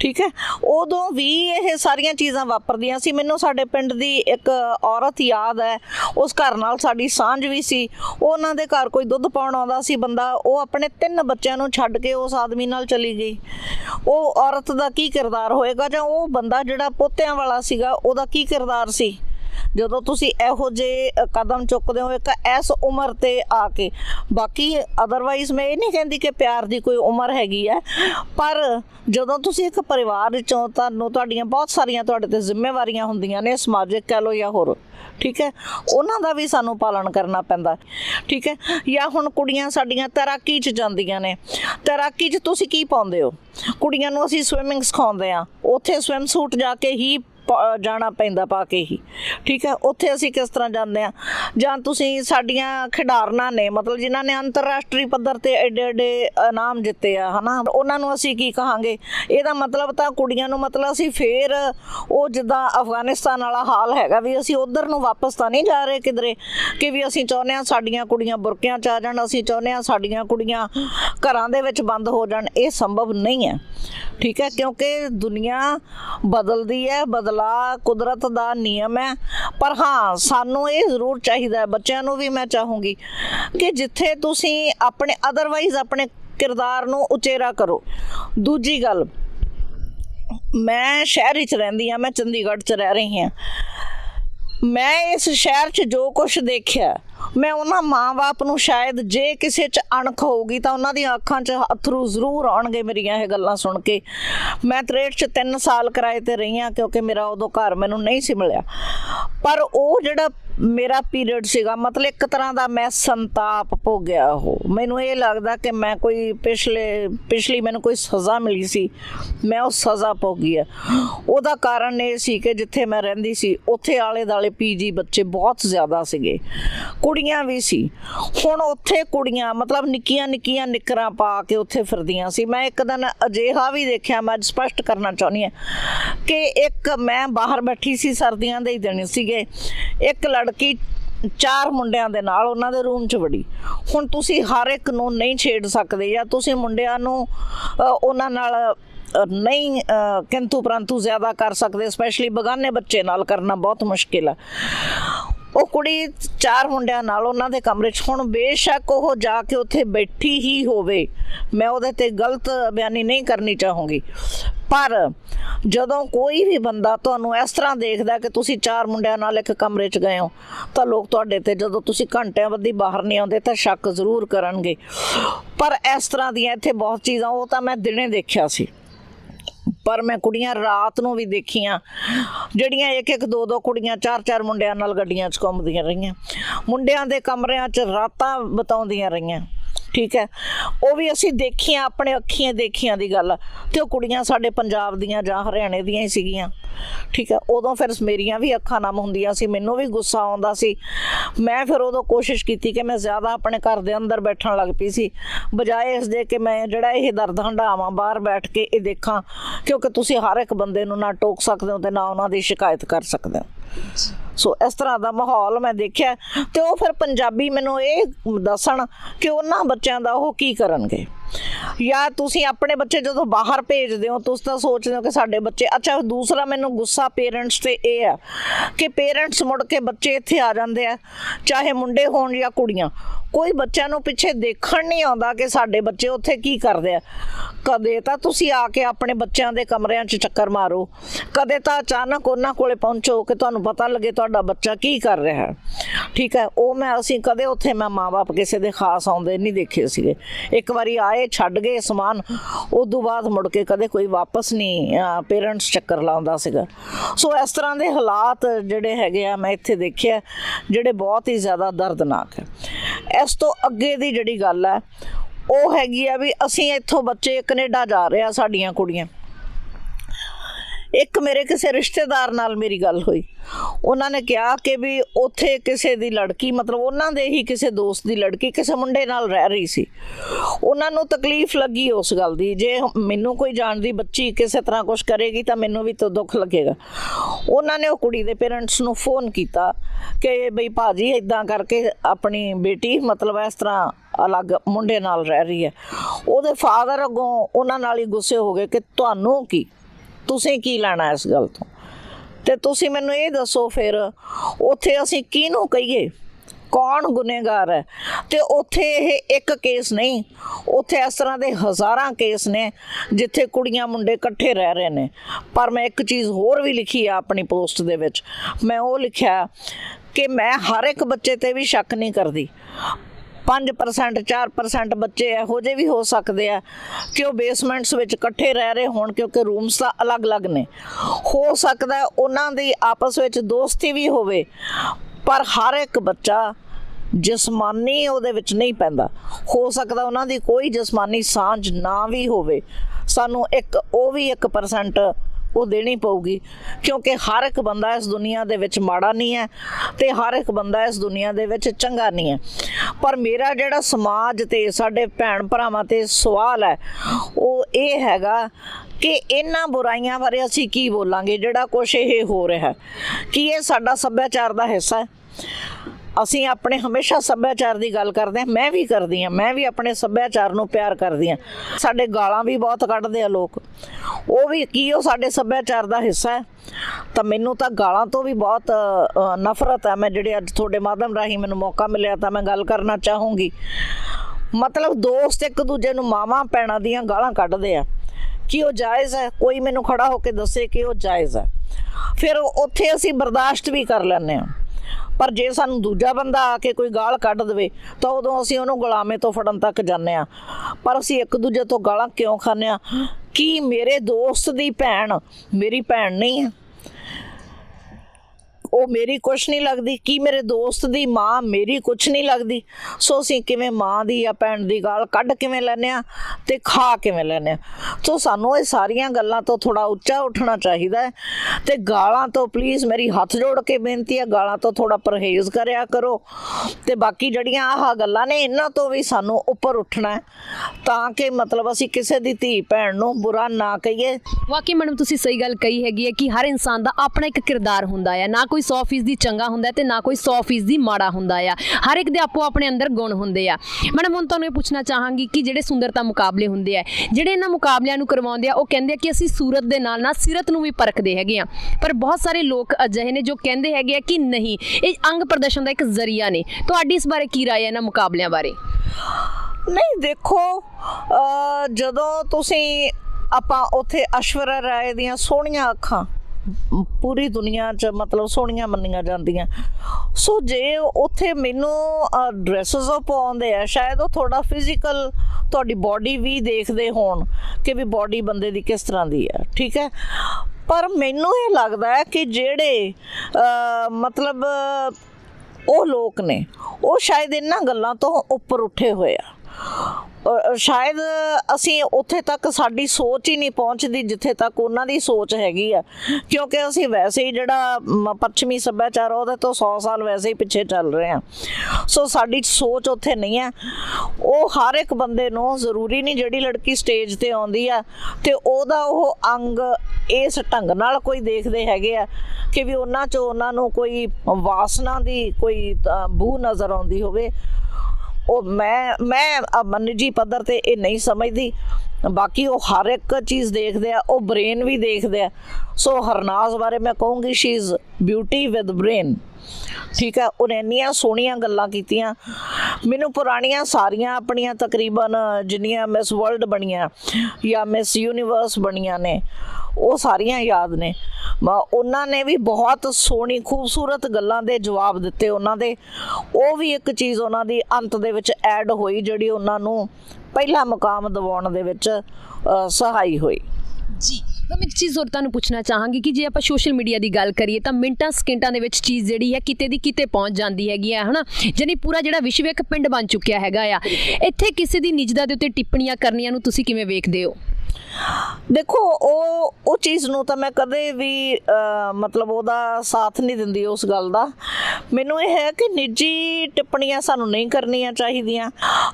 ਠੀਕ ਹੈ? ਉਦੋਂ ਵੀ ਇਹ ਸਾਰੀਆਂ ਚੀਜ਼ਾਂ ਵਾਪਰਦੀਆਂ ਸੀ। ਮੈਨੂੰ ਸਾਡੇ ਪਿੰਡ ਦੀ ਇੱਕ ਔਰਤ ਯਾਦ ਹੈ। ਉਸ ਘਰ ਨਾਲ ਸਾਡੀ ਸਾਂਝ ਵੀ ਸੀ। ਉਹਨਾਂ ਦੇ ਘਰ ਕੋਈ ਦੁੱਧ ਪਾਉਣ ਆਉਂਦਾ ਸੀ ਬੰਦਾ। ਉਹ ਆਪਣੇ ਤਿੰਨ ਬੱਚਿਆਂ ਨੂੰ ਛੱਡ ਕੇ ਉਸ ਆਦਮੀ ਨਾਲ ਚਲੀ ਗਈ। ਉਹ ਔਰਤ ਦਾ ਕੀ ਕਿਰਦਾਰ ਹੋਏਗਾ ਜਾਂ ਉਹ ਬੰਦਾ ਜਿਹੜਾ ਪੋਤਿਆਂ ਵਾਲਾ ਸੀਗਾ, ਉਹਦਾ ਕੀ ਕਿਰਦਾਰ ਸੀ? ਜਦੋਂ ਤੁਸੀਂ ਇਹੋ ਜਿਹੇ ਕਦਮ ਚੁੱਕਦੇ ਹੋ ਇੱਕ ਐਸ ਉਮਰ ਤੇ ਆ ਕੇ। ਬਾਕੀ ਅਦਰਵਾਈਜ਼ ਮੈਂ ਇਹ ਨਹੀਂ ਕਹਿੰਦੀ ਕਿ ਪਿਆਰ ਦੀ ਕੋਈ ਉਮਰ ਹੈਗੀ ਹੈ ਪਰ ਜਦੋਂ ਤੁਸੀਂ ਇੱਕ ਪਰਿਵਾਰ ਵਿੱਚੋਂ ਤੁਹਾਨੂੰ ਤੁਹਾਡੀਆਂ ਬਹੁਤ ਸਾਰੀਆਂ ਤੁਹਾਡੇ ਤੇ ਜ਼ਿੰਮੇਵਾਰੀਆਂ ਹੁੰਦੀਆਂ ਨੇ, ਸਮਾਜਿਕ ਕਹਿ ਲਓ ਜਾਂ ਹੋਰ, ਠੀਕ ਹੈ ਉਹਨਾਂ ਦਾ ਵੀ ਸਾਨੂੰ ਪਾਲਣ ਕਰਨਾ ਪੈਂਦਾ। ਠੀਕ ਹੈ ਜਾਂ ਹੁਣ ਕੁੜੀਆਂ ਸਾਡੀਆਂ ਤੈਰਾਕੀ 'ਚ ਜਾਂਦੀਆਂ ਨੇ, ਤੈਰਾਕੀ 'ਚ ਤੁਸੀਂ ਕੀ ਪਾਉਂਦੇ ਹੋ? ਕੁੜੀਆਂ ਨੂੰ ਅਸੀਂ ਸਵਿਮਿੰਗ ਸਿਖਾਉਂਦੇ ਆ ਉੱਥੇ ਸਵਿਮ ਸੂਟ ਜਾ ਕੇ ਹੀ ਜਾਣਾ ਪੈਂਦਾ ਪਾ ਕੇ ਹੀ। ਠੀਕ ਹੈ? ਉੱਥੇ ਅਸੀਂ ਕਿਸ ਤਰ੍ਹਾਂ ਜਾਂਦੇ ਆ ਜਾਂ ਤੁਸੀਂ ਸਾਡੀਆਂ ਖਿਡਾਰਨਾਂ ਨੇ, ਮਤਲਬ ਜਿਨ੍ਹਾਂ ਨੇ ਅੰਤਰਰਾਸ਼ਟਰੀ ਪੱਧਰ ਤੇ ਐਡੇ ਐਡੇ ਇਨਾਮ ਜਿੱਤੇ ਆ, ਹਨਾ? ਉਹਨਾਂ ਨੂੰ ਅਸੀਂ ਕੀ ਕਹਾਂਗੇ? ਇਹਦਾ ਮਤਲਬ ਤਾਂ ਕੁੜੀਆਂ ਨੂੰ ਮਤਲਬ ਅਸੀਂ ਫੇਰ ਉਹ ਜਿੱਦਾਂ ਅਫਗਾਨਿਸਤਾਨ ਵਾਲਾ ਹਾਲ ਹੈਗਾ ਵੀ ਅਸੀਂ ਉਧਰ ਨੂੰ ਵਾਪਸ ਤਾਂ ਨਹੀਂ ਜਾ ਰਹੇ ਕਿਧਰੇ, ਕਿ ਵੀ ਅਸੀਂ ਚਾਹੁੰਦੇ ਆ ਸਾਡੀਆਂ ਕੁੜੀਆਂ ਬੁਰਕਿਆਂ ਚ ਆ ਜਾਣ, ਅਸੀਂ ਚਾਹੁੰਦੇ ਆ ਸਾਡੀਆਂ ਕੁੜੀਆਂ ਘਰਾਂ ਦੇ ਵਿੱਚ ਬੰਦ ਹੋ ਜਾਣ। ਇਹ ਸੰਭਵ ਨਹੀਂ ਹੈ। ਠੀਕ ਹੈ? ਕਿਉਂਕਿ ਦੁਨੀਆ ਬਦਲਦੀ ਹੈ, ਬਦਲ ਕੁਦਰਤ ਦਾ ਨਿਯਮ ਹੈ। ਪਰ ਹਾਂ, ਸਾਨੂੰ ਇਹ ਜ਼ਰੂਰ ਚਾਹੀਦਾ ਹੈ, ਬੱਚਿਆਂ ਨੂੰ ਵੀ ਮੈਂ ਚਾਹੂੰਗੀ ਕਿ ਜਿੱਥੇ ਤੁਸੀਂ ਆਪਣੇ ਅਦਰਵਾਈਜ਼ ਆਪਣੇ ਕਿਰਦਾਰ ਨੂੰ ਉਚੇਰਾ ਕਰੋ। ਦੂਜੀ ਗੱਲ, ਮੈਂ ਸ਼ਹਿਰ ਵਿੱਚ ਰਹਿੰਦੀ ਹਾਂ, ਮੈਂ ਚੰਡੀਗੜ੍ਹ 'ਚ ਰਹਿ ਰਹੀ ਹਾਂ। ਮੈਂ ਇਸ ਸ਼ਹਿਰ 'ਚ ਜੋ ਕੁਝ ਦੇਖਿਆ ਮੈਂ ਉਹਨਾਂ ਮਾਂ-ਬਾਪ ਨੂੰ ਸ਼ਾਇਦ ਜੇ ਕਿਸੇ 'ਚ ਅਣਖ ਹੋਊਗੀ ਤਾਂ ਉਹਨਾਂ ਦੀਆਂ ਅੱਖਾਂ 'ਚ ਅਥਰੂ ਜ਼ਰੂਰ ਆਉਣਗੇ ਮੇਰੀਆਂ ਇਹ ਗੱਲਾਂ ਸੁਣ ਕੇ। ਮੈਂ ਤਰੇਟ 'ਚ 3 ਸਾਲ ਕਿਰਾਏ ਤੇ ਰਹੀ ਹਾਂ ਕਿਉਂਕਿ ਮੇਰਾ ਉਦੋਂ ਘਰ ਮੈਨੂੰ ਨਹੀਂ ਸੀ ਮਿਲਿਆ। ਪਰ ਉਹ ਜਿਹੜਾ ਮੇਰਾ ਪੀਰੀਅਡ ਸੀਗਾ, ਮਤਲਬ ਇੱਕ ਤਰ੍ਹਾਂ ਦਾ ਮੈਂ ਸੰਤਾਪ ਭੋਗਿਆ ਉਹ। ਮੈਨੂੰ ਇਹ ਲੱਗਦਾ ਕਿ ਮੈਂ ਕੋਈ ਪਿਛਲੇ, ਪਿਛਲੀ ਮੈਨੂੰ ਕੋਈ ਸਜ਼ਾ ਮਿਲੀ ਸੀ। ਮੈਂ ਉਹ ਸਜ਼ਾ ਭੋਗੀ ਹੈ ਉਹਦਾ ਕਾਰਨ ਇਹ ਸੀ ਕਿ ਜਿੱਥੇ ਮੈਂ ਰਹਿੰਦੀ ਸੀ, ਉੱਥੇ ਆਲੇ ਦਾਲੇ ਪੀਜੀ ਬੱਚੇ ਬਹੁਤ ਜ਼ਿਆਦਾ ਸੀਗੇ। ਕੁੜੀਆਂ ਵੀ ਸੀ। ਹੁਣ ਉੱਥੇ ਕੁੜੀਆਂ, ਮਤਲਬ ਨਿੱਕੀਆਂ ਨਿੱਕੀਆਂ ਨਿਕਰਾਂ ਪਾ ਕੇ ਉੱਥੇ ਫਿਰਦੀਆਂ ਸੀ। ਮੈਂ ਇੱਕ ਦਿਨ ਅਜਿਹਾ ਵੀ ਦੇਖਿਆ, ਮੈਂ ਸਪਸ਼ਟ ਕਰਨਾ ਚਾਹੁੰਦੀ ਹਾਂ ਕਿ ਇੱਕ ਮੈਂ ਬਾਹਰ ਬੈਠੀ ਸੀ, ਸਰਦੀਆਂ ਦੇ ਹੀ ਦਿਨ ਸੀਗੇ। ਇੱਕ ਲੜਕੀ ਚਾਰ ਮੁੰਡਿਆਂ ਦੇ ਨਾਲ ਉਹਨਾਂ ਦੇ ਰੂਮ 'ਚ ਵੜੀ। ਹੁਣ ਤੁਸੀਂ ਹਰ ਇੱਕ ਨੂੰ ਨਹੀਂ ਛੇੜ ਸਕਦੇ ਜਾਂ ਤੁਸੀਂ ਮੁੰਡਿਆਂ ਨੂੰ ਉਹਨਾਂ ਨਾਲ ਨਹੀਂ ਕਿੰਤੂ ਪਰੰਤੂ ਜ਼ਿਆਦਾ ਕਰ ਸਕਦੇ ਸਪੈਸ਼ਲੀ ਬਗਾਨੇ ਬੱਚੇ ਨਾਲ ਕਰਨਾ ਬਹੁਤ ਮੁਸ਼ਕਿਲ ਆ। ਉਹ ਕੁੜੀ ਚਾਰ ਮੁੰਡਿਆਂ ਨਾਲ ਉਹਨਾਂ ਦੇ ਕਮਰੇ 'ਚ, ਹੁਣ ਬੇਸ਼ੱਕ ਉਹ ਜਾ ਕੇ ਉੱਥੇ ਬੈਠੀ ਹੀ ਹੋਵੇ, ਮੈਂ ਉਹਦੇ ਤੇ ਗਲਤ ਬਿਆਨੀ ਨਹੀਂ ਕਰਨੀ ਚਾਹੂੰਗੀ। ਪਰ ਜਦੋਂ ਕੋਈ ਵੀ ਬੰਦਾ ਤੁਹਾਨੂੰ ਇਸ ਤਰ੍ਹਾਂ ਦੇਖਦਾ ਕਿ ਤੁਸੀਂ ਚਾਰ ਮੁੰਡਿਆਂ ਨਾਲ ਇੱਕ ਕਮਰੇ 'ਚ ਗਏ ਹੋ, ਤਾਂ ਲੋਕ ਤੁਹਾਡੇ ਤੇ ਜਦੋਂ ਤੁਸੀਂ ਘੰਟਿਆਂ ਬੱਧੀ ਬਾਹਰ ਨਹੀਂ ਆਉਂਦੇ, ਤਾਂ ਸ਼ੱਕ ਜ਼ਰੂਰ ਕਰਨਗੇ। ਪਰ ਇਸ ਤਰ੍ਹਾਂ ਦੀਆਂ ਇੱਥੇ ਬਹੁਤ ਚੀਜ਼ਾਂ, ਉਹ ਤਾਂ ਮੈਂ ਦਿਨੇ ਦੇਖਿਆ ਸੀ। ਪਰ ਮੈਂ ਕੁੜੀਆਂ ਰਾਤ ਨੂੰ ਵੀ ਦੇਖੀਆਂ, ਜਿਹੜੀਆਂ ਇੱਕ ਇੱਕ ਦੋ ਦੋ ਕੁੜੀਆਂ ਚਾਰ ਚਾਰ ਮੁੰਡਿਆਂ ਨਾਲ ਗੱਡੀਆਂ 'ਚ ਘੁੰਮਦੀਆਂ ਰਹੀਆਂ। ਮੁੰਡਿਆਂ ਦੇ ਕਮਰਿਆਂ 'ਚ ਰਾਤਾਂ ਬਿਤਾਉਂਦੀਆਂ ਰਹੀਆਂ। ਠੀਕ ਹੈ? ਉਹ ਵੀ ਅਸੀਂ ਦੇਖੀਆਂ, ਆਪਣੇ ਅੱਖੀਆਂ ਦੇਖੀਆਂ ਦੀ ਗੱਲ। ਤੇ ਉਹ ਕੁੜੀਆਂ ਸਾਡੇ ਪੰਜਾਬ ਦੀਆਂ ਜਾਂ ਹਰਿਆਣੇ ਦੀਆਂ ਹੀ ਸੀਗੀਆਂ। ਠੀਕ ਹੈ? ਉਦੋਂ ਫਿਰ ਮੇਰੀਆਂ ਵੀ ਅੱਖਾਂ ਨਮ ਹੁੰਦੀਆਂ ਸੀ। ਮੈਨੂੰ ਵੀ ਗੁੱਸਾ ਆਉਂਦਾ ਸੀ। ਮੈਂ ਫਿਰ ਉਦੋਂ ਕੋਸ਼ਿਸ਼ ਕੀਤੀ ਕਿ ਮੈਂ ਜ਼ਿਆਦਾ ਆਪਣੇ ਘਰ ਦੇ ਅੰਦਰ ਬੈਠਣ ਲੱਗ ਪਈ ਸੀ। ਬਜਾਏ ਇਸ ਦੇ ਕਿ ਮੈਂ ਜਿਹੜਾ ਇਹ ਦਰਦ ਹੰਡਾਵਾਂ ਬਾਹਰ ਬੈਠ ਕੇ ਇਹ ਦੇਖਾਂ, ਕਿਉਂਕਿ ਤੁਸੀਂ ਹਰ ਇੱਕ ਬੰਦੇ ਨੂੰ ਨਾ ਟੋਕ ਸਕਦੇ ਹੋ ਤੇ ਨਾ ਉਹਨਾਂ ਦੀ ਸ਼ਿਕਾਇਤ ਕਰ ਸਕਦੇ ਹੋ। ਸੋ ਇਸ ਤਰ੍ਹਾਂ ਦਾ ਮਾਹੌਲ ਮੈਂ ਦੇਖਿਆ ਤੇ ਉਹ ਫਿਰ ਪੰਜਾਬੀ ਮੈਨੂੰ ਇਹ ਦੱਸਣ ਕਿ ਉਹਨਾਂ ਬੱਚਿਆਂ ਦਾ ਉਹ ਕੀ ਕਰਨਗੇ। ਜਾਂ ਤੁਸੀਂ ਆਪਣੇ ਬੱਚੇ ਜਦੋਂ ਬਾਹਰ ਭੇਜਦੇ ਹੋ, ਤੁਸੀਂ ਤਾਂ ਸੋਚਦੇ ਹੋ ਕਿ ਸਾਡੇ ਬੱਚੇ ਅੱਛਾ, ਦੂਸਰਾ ਮੈਨੂੰ ਗੁੱਸਾ ਪੇਰੈਂਟਸ ਤੇ ਇਹ ਆ ਕਿ ਪੇਰੈਂਟਸ ਮੁੜ ਕੇ ਬੱਚੇ ਇੱਥੇ ਆ ਜਾਂਦੇ ਆ, ਚਾਹੇ ਮੁੰਡੇ ਹੋਣ ਜਾਂ ਕੁੜੀਆਂ। ਕੋਈ ਬੱਚਿਆਂ ਨੂੰ ਪਿੱਛੇ ਦੇਖਣ ਨਹੀਂ ਆਉਂਦਾ ਕਿ ਸਾਡੇ ਬੱਚੇ ਉੱਥੇ ਕੀ ਕਰਦੇ ਆ। ਕਦੇ ਤਾਂ ਤੁਸੀਂ ਆ ਕੇ ਆਪਣੇ ਬੱਚਿਆਂ ਦੇ ਕਮਰਿਆਂ 'ਚ ਚੱਕਰ ਮਾਰੋ। ਕਦੇ ਤਾਂ ਅਚਾਨਕ ਉਹਨਾਂ ਕੋਲੇ ਪਹੁੰਚੋ ਕਿ ਤੁਹਾਨੂੰ ਪਤਾ ਲੱਗੇ ਤੁਹਾਡਾ ਬੱਚਾ ਕੀ ਕਰ ਰਿਹਾ। ਹੈ ਠੀਕ ਹੈ, ਉਹ ਮੈਂ ਅਸੀਂ ਕਦੇ ਉੱਥੇ ਮੈਂ ਮਾਪੇ ਕਿਸੇ ਦੇ ਖਾਸ ਆਉਂਦੇ ਨਹੀਂ ਦੇਖੇ ਸੀਗੇ। ਇੱਕ ਵਾਰੀ ਆਏ ਛੱਡ ਗਏ ਸਮਾਨ, ਉਦੋਂ ਬਾਅਦ ਮੁੜ ਕੇ ਕਦੇ ਕੋਈ ਵਾਪਸ ਨਹੀਂ ਪੇਰੈਂਟਸ ਚੱਕਰ ਲਾਉਂਦਾ ਸੀਗਾ। ਸੋ ਇਸ ਤਰ੍ਹਾਂ ਦੇ ਹਾਲਾਤ ਜਿਹੜੇ ਹੈਗੇ ਆ, ਮੈਂ ਇੱਥੇ ਦੇਖਿਆ, ਜਿਹੜੇ ਬਹੁਤ ਹੀ ਜ਼ਿਆਦਾ ਦਰਦਨਾਕ ਹੈ। ਇਸ ਤੋਂ ਅੱਗੇ ਦੀ ਜਿਹੜੀ ਗੱਲ ਹੈ, ਉਹ ਹੈਗੀ ਆ ਵੀ ਅਸੀਂ ਇੱਥੋਂ ਬੱਚੇ ਕੈਨੇਡਾ ਜਾ ਰਹੇ ਆ, ਸਾਡੀਆਂ ਕੁੜੀਆਂ। ਇੱਕ ਮੇਰੇ ਕਿਸੇ ਰਿਸ਼ਤੇਦਾਰ ਨਾਲ ਮੇਰੀ ਗੱਲ ਹੋਈ। ਉਹਨਾਂ ਨੇ ਕਿਹਾ ਕਿ ਵੀ ਉੱਥੇ ਕਿਸੇ ਦੀ ਲੜਕੀ, ਮਤਲਬ ਉਹਨਾਂ ਦੇ ਹੀ ਕਿਸੇ ਦੋਸਤ ਦੀ ਲੜਕੀ, ਕਿਸੇ ਮੁੰਡੇ ਨਾਲ ਰਹਿ ਰਹੀ ਸੀ। ਉਹਨਾਂ ਨੂੰ ਤਕਲੀਫ ਲੱਗੀ ਉਸ ਗੱਲ ਦੀ। ਜੇ ਮੈਨੂੰ ਕੋਈ ਜਾਣਦੀ ਬੱਚੀ ਕਿਸੇ ਤਰ੍ਹਾਂ ਕੁਝ ਕਰੇਗੀ ਤਾਂ ਮੈਨੂੰ ਵੀ ਤਾਂ ਦੁੱਖ ਲੱਗੇਗਾ। ਉਹਨਾਂ ਨੇ ਉਹ ਕੁੜੀ ਦੇ ਪੇਰੈਂਟਸ ਨੂੰ ਫੋਨ ਕੀਤਾ ਕਿ ਬਈ ਭਾਜੀ ਇਦਾਂ ਕਰਕੇ ਆਪਣੀ ਬੇਟੀ ਮਤਲਬ ਇਸ ਤਰ੍ਹਾਂ ਅਲੱਗ ਮੁੰਡੇ ਨਾਲ ਰਹਿ ਰਹੀ ਹੈ। ਉਹਦੇ ਫਾਦਰ ਅੱਗੋਂ ਉਹਨਾਂ ਨਾਲ ਹੀ ਗੁੱਸੇ ਹੋ ਗਏ ਕਿ ਤੁਹਾਨੂੰ ਕੀ ਤੁਸੀਂ ਕੀ ਲੈਣਾ ਇਸ ਗੱਲ ਤੋਂ? ਤੇ ਤੁਸੀਂ ਮੈਨੂੰ ਇਹ ਦੱਸੋ ਫਿਰ, ਉੱਥੇ ਅਸੀਂ ਕਿਹਨੂੰ ਕਹੀਏ? ਕੌਣ ਗੁਨੇਗਾਰ ਹੈ? ਤੇ ਉੱਥੇ ਇਹ ਇੱਕ ਕੇਸ ਨਹੀਂ, ਉੱਥੇ ਇਸ ਤਰ੍ਹਾਂ ਦੇ ਹਜ਼ਾਰਾਂ ਕੇਸ ਨੇ ਜਿੱਥੇ ਕੁੜੀਆਂ ਮੁੰਡੇ ਇਕੱਠੇ ਰਹਿ ਰਹੇ ਨੇ। ਪਰ ਮੈਂ ਇੱਕ ਚੀਜ਼ ਹੋਰ ਵੀ ਲਿਖੀ ਆ ਆਪਣੀ ਪੋਸਟ ਦੇ ਵਿੱਚ। ਮੈਂ ਉਹ ਲਿਖਿਆ ਕਿ ਮੈਂ ਹਰ ਇੱਕ ਬੱਚੇ ਤੇ ਵੀ ਸ਼ੱਕ ਨਹੀਂ ਕਰਦੀ। 5% 4% ਬੱਚੇ ਇਹੋ ਜਿਹੇ ਵੀ ਹੋ ਸਕਦੇ ਆ ਕਿ ਉਹ ਬੇਸਮੈਂਟਸ ਵਿੱਚ ਇਕੱਠੇ ਰਹਿ ਰਹੇ ਹੋਣ ਕਿਉਂਕਿ ਰੂਮਸ ਤਾਂ ਅਲੱਗ-ਅਲੱਗ ਨੇ। ਹੋ ਸਕਦਾ ਉਹਨਾਂ ਦੀ ਆਪਸ ਵਿੱਚ ਦੋਸਤੀ ਵੀ ਹੋਵੇ, ਪਰ ਹਰ ਇੱਕ ਬੱਚਾ ਜਿਸਮਾਨੀ ਉਹਦੇ ਵਿੱਚ ਨਹੀਂ ਪੈਂਦਾ। ਹੋ ਸਕਦਾ ਉਹਨਾਂ ਦੀ ਕੋਈ ਜਿਸਮਾਨੀ ਸਾਂਝ ਨਾ ਵੀ ਹੋਵੇ। ਸਾਨੂੰ ਇੱਕ, ਉਹ ਵੀ 1% ਉਹ ਦੇਣੀ ਪਊਗੀ। ਕਿਉਂਕਿ ਹਰ ਇੱਕ ਬੰਦਾ ਇਸ ਦੁਨੀਆ ਦੇ ਵਿੱਚ ਮਾੜਾ ਨਹੀਂ ਹੈ ਤੇ ਹਰ ਇੱਕ ਬੰਦਾ ਇਸ ਦੁਨੀਆ ਦੇ ਵਿੱਚ ਚੰਗਾ ਨਹੀਂ ਹੈ। ਪਰ ਮੇਰਾ ਜਿਹੜਾ ਸਮਾਜ ਤੇ ਸਾਡੇ ਭੈਣ ਭਰਾਵਾਂ ਤੇ ਸਵਾਲ ਹੈ, ਉਹ ਇਹ ਹੈਗਾ ਕਿ ਇਹਨਾਂ ਬੁਰਾਈਆਂ ਬਾਰੇ ਅਸੀਂ ਕੀ ਬੋਲਾਂਗੇ, ਜਿਹੜਾ ਕੁਝ ਇਹ ਹੋ ਰਿਹਾ ਹੈ। ਕੀ ਇਹ ਸਾਡਾ ਸੱਭਿਆਚਾਰ ਦਾ ਹਿੱਸਾ ਹੈ? ਅਸੀਂ ਆਪਣੇ ਹਮੇਸ਼ਾ ਸੱਭਿਆਚਾਰ ਦੀ ਗੱਲ ਕਰਦੇ ਹਾਂ, ਮੈਂ ਵੀ ਕਰਦੀ ਹਾਂ, ਮੈਂ ਵੀ ਆਪਣੇ ਸੱਭਿਆਚਾਰ ਨੂੰ ਪਿਆਰ ਕਰਦੀ ਹਾਂ। ਸਾਡੇ ਗਾਲਾਂ ਵੀ ਬਹੁਤ ਕੱਢਦੇ ਆ ਲੋਕ। ਉਹ ਵੀ ਕੀ ਉਹ ਸਾਡੇ ਸੱਭਿਆਚਾਰ ਦਾ ਹਿੱਸਾ ਹੈ। ਤਾਂ ਮੈਨੂੰ ਤਾਂ ਗਾਲਾਂ ਤੋਂ ਵੀ ਬਹੁਤ ਨਫ਼ਰਤ ਆ। ਮੈਂ ਜਿਹੜੇ ਅੱਜ ਤੁਹਾਡੇ ਮਾਧਮ ਰਾਹੀਂ ਮੈਨੂੰ ਮੌਕਾ ਮਿਲਿਆ ਤਾਂ ਮੈਂ ਗੱਲ ਕਰਨਾ ਚਾਹੂੰਗੀ। ਮਤਲਬ ਦੋਸਤ ਇੱਕ ਦੂਜੇ ਨੂੰ ਮਾਵਾਂ ਪੈਣਾ ਦੀਆਂ ਗਾਲਾਂ ਕੱਢਦੇ ਆ। ਕਿ ਉਹ ਜਾਇਜ਼ ਹੈ? ਕੋਈ ਮੈਨੂੰ ਖੜਾ ਹੋ ਕੇ ਦੱਸੇ ਕਿ ਉਹ ਜਾਇਜ਼ ਹੈ। ਫਿਰ ਉੱਥੇ ਅਸੀਂ ਬਰਦਾਸ਼ਤ ਵੀ ਕਰ ਲੈਂਦੇ ਆ ਪਰ ਜੇ ਸਾਨੂੰ ਦੂਜਾ ਬੰਦਾ ਆ ਕੇ ਕੋਈ ਗਾਲ ਕੱਢ ਦੇਵੇ, ਤਾਂ ਉਦੋਂ ਅਸੀਂ ਉਹਨੂੰ ਗੁਲਾਮੇ ਤੋਂ ਫੜਨ ਤੱਕ ਜਾਂਦੇ ਆ ਪਰ ਅਸੀਂ ਇੱਕ ਦੂਜੇ ਤੋਂ ਗਾਲਾਂ ਕਿਉਂ ਖਾਂਦੇ ਆ ਕੀ ਮੇਰੇ ਦੋਸਤ ਦੀ ਭੈਣ ਮੇਰੀ ਭੈਣ ਨਹੀਂ ਹੈ? ਉਹ ਮੇਰੀ ਕੁਛ ਨਹੀਂ ਲੱਗਦੀ, ਕੀ ਮੇਰੇ ਦੋਸਤ ਦੀ ਮਾਂ ਮੇਰੀ ਕੁਛ ਨਹੀਂ ਲੱਗਦੀ? ਸੋ ਅਸੀਂ ਕਿਵੇਂ ਮਾਂ ਦੀ ਜਾਂ ਭੈਣ ਦੀ ਗਾਲ ਕੱਢ ਕਿਵੇਂ ਲੈਨੇ ਆ ਤੇ ਖਾ ਕਿਵੇਂ ਲੈਨੇ ਆ ਸੋ ਸਾਨੂੰ ਇਹ ਸਾਰੀਆਂ ਗੱਲਾਂ ਤੋਂ ਥੋੜਾ ਉੱਚਾ ਉੱਠਣਾ ਚਾਹੀਦਾ ਹੈ ਤੇ ਗਾਲਾਂ ਤੋਂ ਪਲੀਜ਼ ਮੇਰੀ ਹੱਥ ਜੋੜ ਕੇ ਬੇਨਤੀ ਹੈ, ਗਾਲਾਂ ਤੋਂ ਥੋੜਾ ਪਰਹੇਜ਼ ਕਰਿਆ ਕਰੋ ਤੇ ਬਾਕੀ ਜਿਹੜੀਆਂ ਆਹ ਗੱਲਾਂ ਨੇ ਇਹਨਾਂ ਤੋਂ ਵੀ ਸਾਨੂੰ ਉੱਪਰ ਉੱਠਣਾ ਹੈ ਤਾਂ ਕਿ ਮਤਲਬ ਅਸੀਂ ਕਿਸੇ ਦੀ ਧੀ ਭੈਣ ਨੂੰ ਬੁਰਾ ਨਾ ਕਹੀਏ। ਵਾਕਈ ਮੈਡਮ, ਤੁਸੀਂ ਸਹੀ ਗੱਲ ਕਹੀ ਹੈਗੀ ਹੈ ਕਿ ਹਰ ਇਨਸਾਨ ਦਾ ਆਪਣਾ ਇੱਕ ਕਿਰਦਾਰ ਹੁੰਦਾ ਹੈ, ਨਾ ਕੋਈ 100% ਚੰਗਾ ਹੁੰਦਾ ਹੈ ਤੇ ਨਾ ਕੋਈ 100% ਮਾੜਾ ਹੁੰਦਾ ਆ। ਹਰ ਇੱਕ ਦੇ ਆਪੋ ਆਪਣੇ ਅੰਦਰ ਗੁਣ ਹੁੰਦੇ ਆ। ਮੈਡਮ, ਹੁਣ ਤੁਹਾਨੂੰ ਇਹ ਪੁੱਛਣਾ ਚਾਹਾਂਗੀ ਕਿ ਜਿਹੜੇ ਸੁੰਦਰਤਾ ਮੁਕਾਬਲੇ ਹੁੰਦੇ ਆ, ਜਿਹੜੇ ਇਹਨਾਂ ਮੁਕਾਬਲਿਆਂ ਨੂੰ ਕਰਵਾਉਂਦੇ ਆ, ਉਹ ਕਹਿੰਦੇ ਆ ਕਿ ਅਸੀਂ ਸੂਰਤ ਦੇ ਨਾਲ ਨਾਲ ਸਿਰਤ ਨੂੰ ਵੀ ਪਰਖਦੇ ਹੈਗੇ ਆ। ਪਰ ਬਹੁਤ ਸਾਰੇ ਲੋਕ ਅਜਿਹੇ ਨੇ ਜੋ ਕਹਿੰਦੇ ਹੈਗੇ ਆ ਕਿ ਨਹੀਂ, ਇਹ ਅੰਗ ਪ੍ਰਦਰਸ਼ਨ ਦਾ ਇੱਕ ਜ਼ਰੀਆ ਨੇ। ਤੁਹਾਡੀ ਇਸ ਬਾਰੇ ਕੀ ਰਾਏ ਹੈ ਇਹਨਾਂ ਮੁਕਾਬਲਿਆਂ ਬਾਰੇ? ਨਹੀਂ, ਦੇਖੋ ਜਦੋਂ ਤੁਸੀਂ ਆਪਾਂ ਉੱਥੇ ਅਸ਼ਵਰਾ ਰਾਏ ਦੀਆਂ ਸੋਹਣੀਆਂ ਅੱਖਾਂ ਪੂਰੀ ਦੁਨੀਆ 'ਚ ਮਤਲਬ ਸੋਹਣੀਆਂ ਮੰਨੀਆਂ ਜਾਂਦੀਆਂ। ਸੋ ਜੇ ਉੱਥੇ ਮੈਨੂੰ ਡਰੈਸਸ ਉਹ ਪਾਉਂਦੇ ਆ, ਸ਼ਾਇਦ ਉਹ ਥੋੜਾ ਫਿਜ਼ੀਕਲ ਤੁਹਾਡੀ ਬਾਡੀ ਵੀ ਦੇਖਦੇ ਹੋਣ ਕਿ ਵੀ ਬਾਡੀ ਬੰਦੇ ਦੀ ਕਿਸ ਤਰ੍ਹਾਂ ਦੀ ਹੈ ਠੀਕ ਹੈ? ਪਰ ਮੈਨੂੰ ਇਹ ਲੱਗਦਾ ਹੈ ਕਿ ਜਿਹੜੇ ਮਤਲਬ ਉਹ ਲੋਕ ਨੇ, ਉਹ ਸ਼ਾਇਦ ਇਹਨਾਂ ਗੱਲਾਂ ਤੋਂ ਉੱਪਰ ਉੱਠੇ ਹੋਏ ਆ। ਅ, ਸ਼ਾਇਦ ਅਸੀਂ ਉੱਥੇ ਤੱਕ ਸਾਡੀ ਸੋਚ ਹੀ ਨਹੀਂ ਪਹੁੰਚਦੀ ਜਿੱਥੇ ਤੱਕ ਉਹਨਾਂ ਦੀ ਸੋਚ ਹੈਗੀ ਆ। ਕਿਉਂਕਿ ਅਸੀਂ ਵੈਸੇ ਹੀ ਜਿਹੜਾ ਪੱਛਮੀ ਸੱਭਿਆਚਾਰ ਉਹਦੇ ਤੋਂ 100 ਸਾਲ ਵੈਸੇ ਹੀ ਪਿੱਛੇ ਚੱਲ ਰਹੇ ਆ। ਸੋ ਸਾਡੀ ਸੋਚ ਉੱਥੇ ਨਹੀਂ ਹੈ ਉਹ ਹਰ ਇੱਕ ਬੰਦੇ ਨੂੰ ਜ਼ਰੂਰੀ ਨਹੀਂ ਜਿਹੜੀ ਲੜਕੀ ਸਟੇਜ ਤੇ ਆਉਂਦੀ ਆ ਤੇ ਉਹਦਾ ਉਹ ਅੰਗ ਇਸ ਢੰਗ ਨਾਲ ਕੋਈ ਦੇਖਦੇ ਹੈਗੇ ਆ ਕਿ ਵੀ ਉਹਨਾਂ ਚ ਉਹਨਾਂ ਨੂੰ ਕੋਈ ਵਾਸਨਾ ਦੀ ਕੋਈ ਬੂ ਨਜ਼ਰ ਆਉਂਦੀ ਹੋਵੇ। ਉਹ ਮੈਂ ਮੈਂ ਅ, ਨਿੱਜੀ ਪੱਧਰ ਤੇ ਇਹ ਨਹੀਂ ਸਮਝਦੀ। ਬਾਕੀ ਉਹ ਹਰ ਇੱਕ ਚੀਜ਼ ਦੇਖਦੇ ਆ ਉਹ ਬ੍ਰੇਨ ਵੀ ਦੇਖਦੇ ਆ। ਸੋ ਹਰਨਾਜ਼ ਬਾਰੇ ਮੈਂ ਕਹੂੰਗੀ she is beauty with brain ਠੀਕ ਹੈ, ਉਹਨੇ ਇੰਨੀਆਂ ਸੋਹਣੀਆਂ ਗੱਲਾਂ ਕੀਤੀਆਂ। ਮੈਨੂੰ ਪੁਰਾਣੀਆਂ ਸਾਰੀਆਂ ਆਪਣੀਆਂ ਤਕਰੀਬਨ ਜਿੰਨੀਆਂ ਮਿਸ ਵਰਲਡ ਬਣੀਆਂ ਜਾਂ ਮਿਸ ਯੂਨੀਵਰਸ ਬਣੀਆਂ ਨੇ, ਉਹ ਸਾਰੀਆਂ ਯਾਦ ਨੇ। ਉਹਨਾਂ ਨੇ ਵੀ ਬਹੁਤ ਸੋਹਣੀ, ਖੂਬਸੂਰਤ ਗੱਲਾਂ ਦੇ ਜਵਾਬ ਦਿੱਤੇ ਉਹਨਾਂ ਦੇ। ਉਹ ਵੀ ਇੱਕ ਚੀਜ਼ ਉਹਨਾਂ ਦੀ ਅੰਤ ਦੇ ਵਿੱਚ ਐਡ ਹੋਈ, ਜਿਹੜੀ ਉਹਨਾਂ ਨੂੰ ਪਹਿਲਾ ਮੁਕਾਮ ਦਿਵਾਉਣ ਦੇ ਵਿੱਚ ਸਹਾਈ ਹੋਈ। ਜੀ। ਮੈਂ ਇੱਕ ਚੀਜ਼ ਹੋਰ ਤੁਹਾਨੂੰ ਪੁੱਛਣਾ ਚਾਹਾਂਗੀ ਕਿ ਜੇ ਆਪਾਂ ਸੋਸ਼ਲ ਮੀਡੀਆ ਦੀ ਗੱਲ ਕਰੀਏ ਤਾਂ ਮਿੰਟਾਂ, ਸਕਿੰਟਾਂ ਦੇ ਵਿੱਚ ਚੀਜ਼ ਜਿਹੜੀ ਹੈ ਕਿਤੇ ਦੀ ਕਿਤੇ ਪਹੁੰਚ ਜਾਂਦੀ ਹੈਗੀ ਹੈ ਹਨਾ? ਜਾਨੀ ਪੂਰਾ ਜਿਹੜਾ ਵਿਸ਼ਵ ਇੱਕ ਪਿੰਡ ਬਣ ਚੁੱਕਿਆ ਹੈਗਾ ਆ। ਇੱਥੇ ਕਿਸੇ ਦੀ ਨਿੱਜਤਾ ਦੇ ਉੱਤੇ ਟਿੱਪਣੀਆਂ ਕਰਨੀਆਂ ਨੂੰ ਤੁਸੀਂ ਕਿਵੇਂ ਵੇਖਦੇ ਹੋ? ਦੇਖੋ, ਉਹ ਉਹ ਚੀਜ਼ ਨੂੰ ਤਾਂ ਮੈਂ ਕਦੇ ਵੀ ਮਤਲਬ ਉਹਦਾ ਸਾਥ ਨਹੀਂ ਦਿੰਦੀ ਉਸ ਗੱਲ ਦਾ। ਮੈਨੂੰ ਇਹ ਹੈ ਕਿ ਨਿੱਜੀ ਟਿੱਪਣੀਆਂ ਸਾਨੂੰ ਨਹੀਂ ਕਰਨੀਆਂ ਚਾਹੀਦੀਆਂ।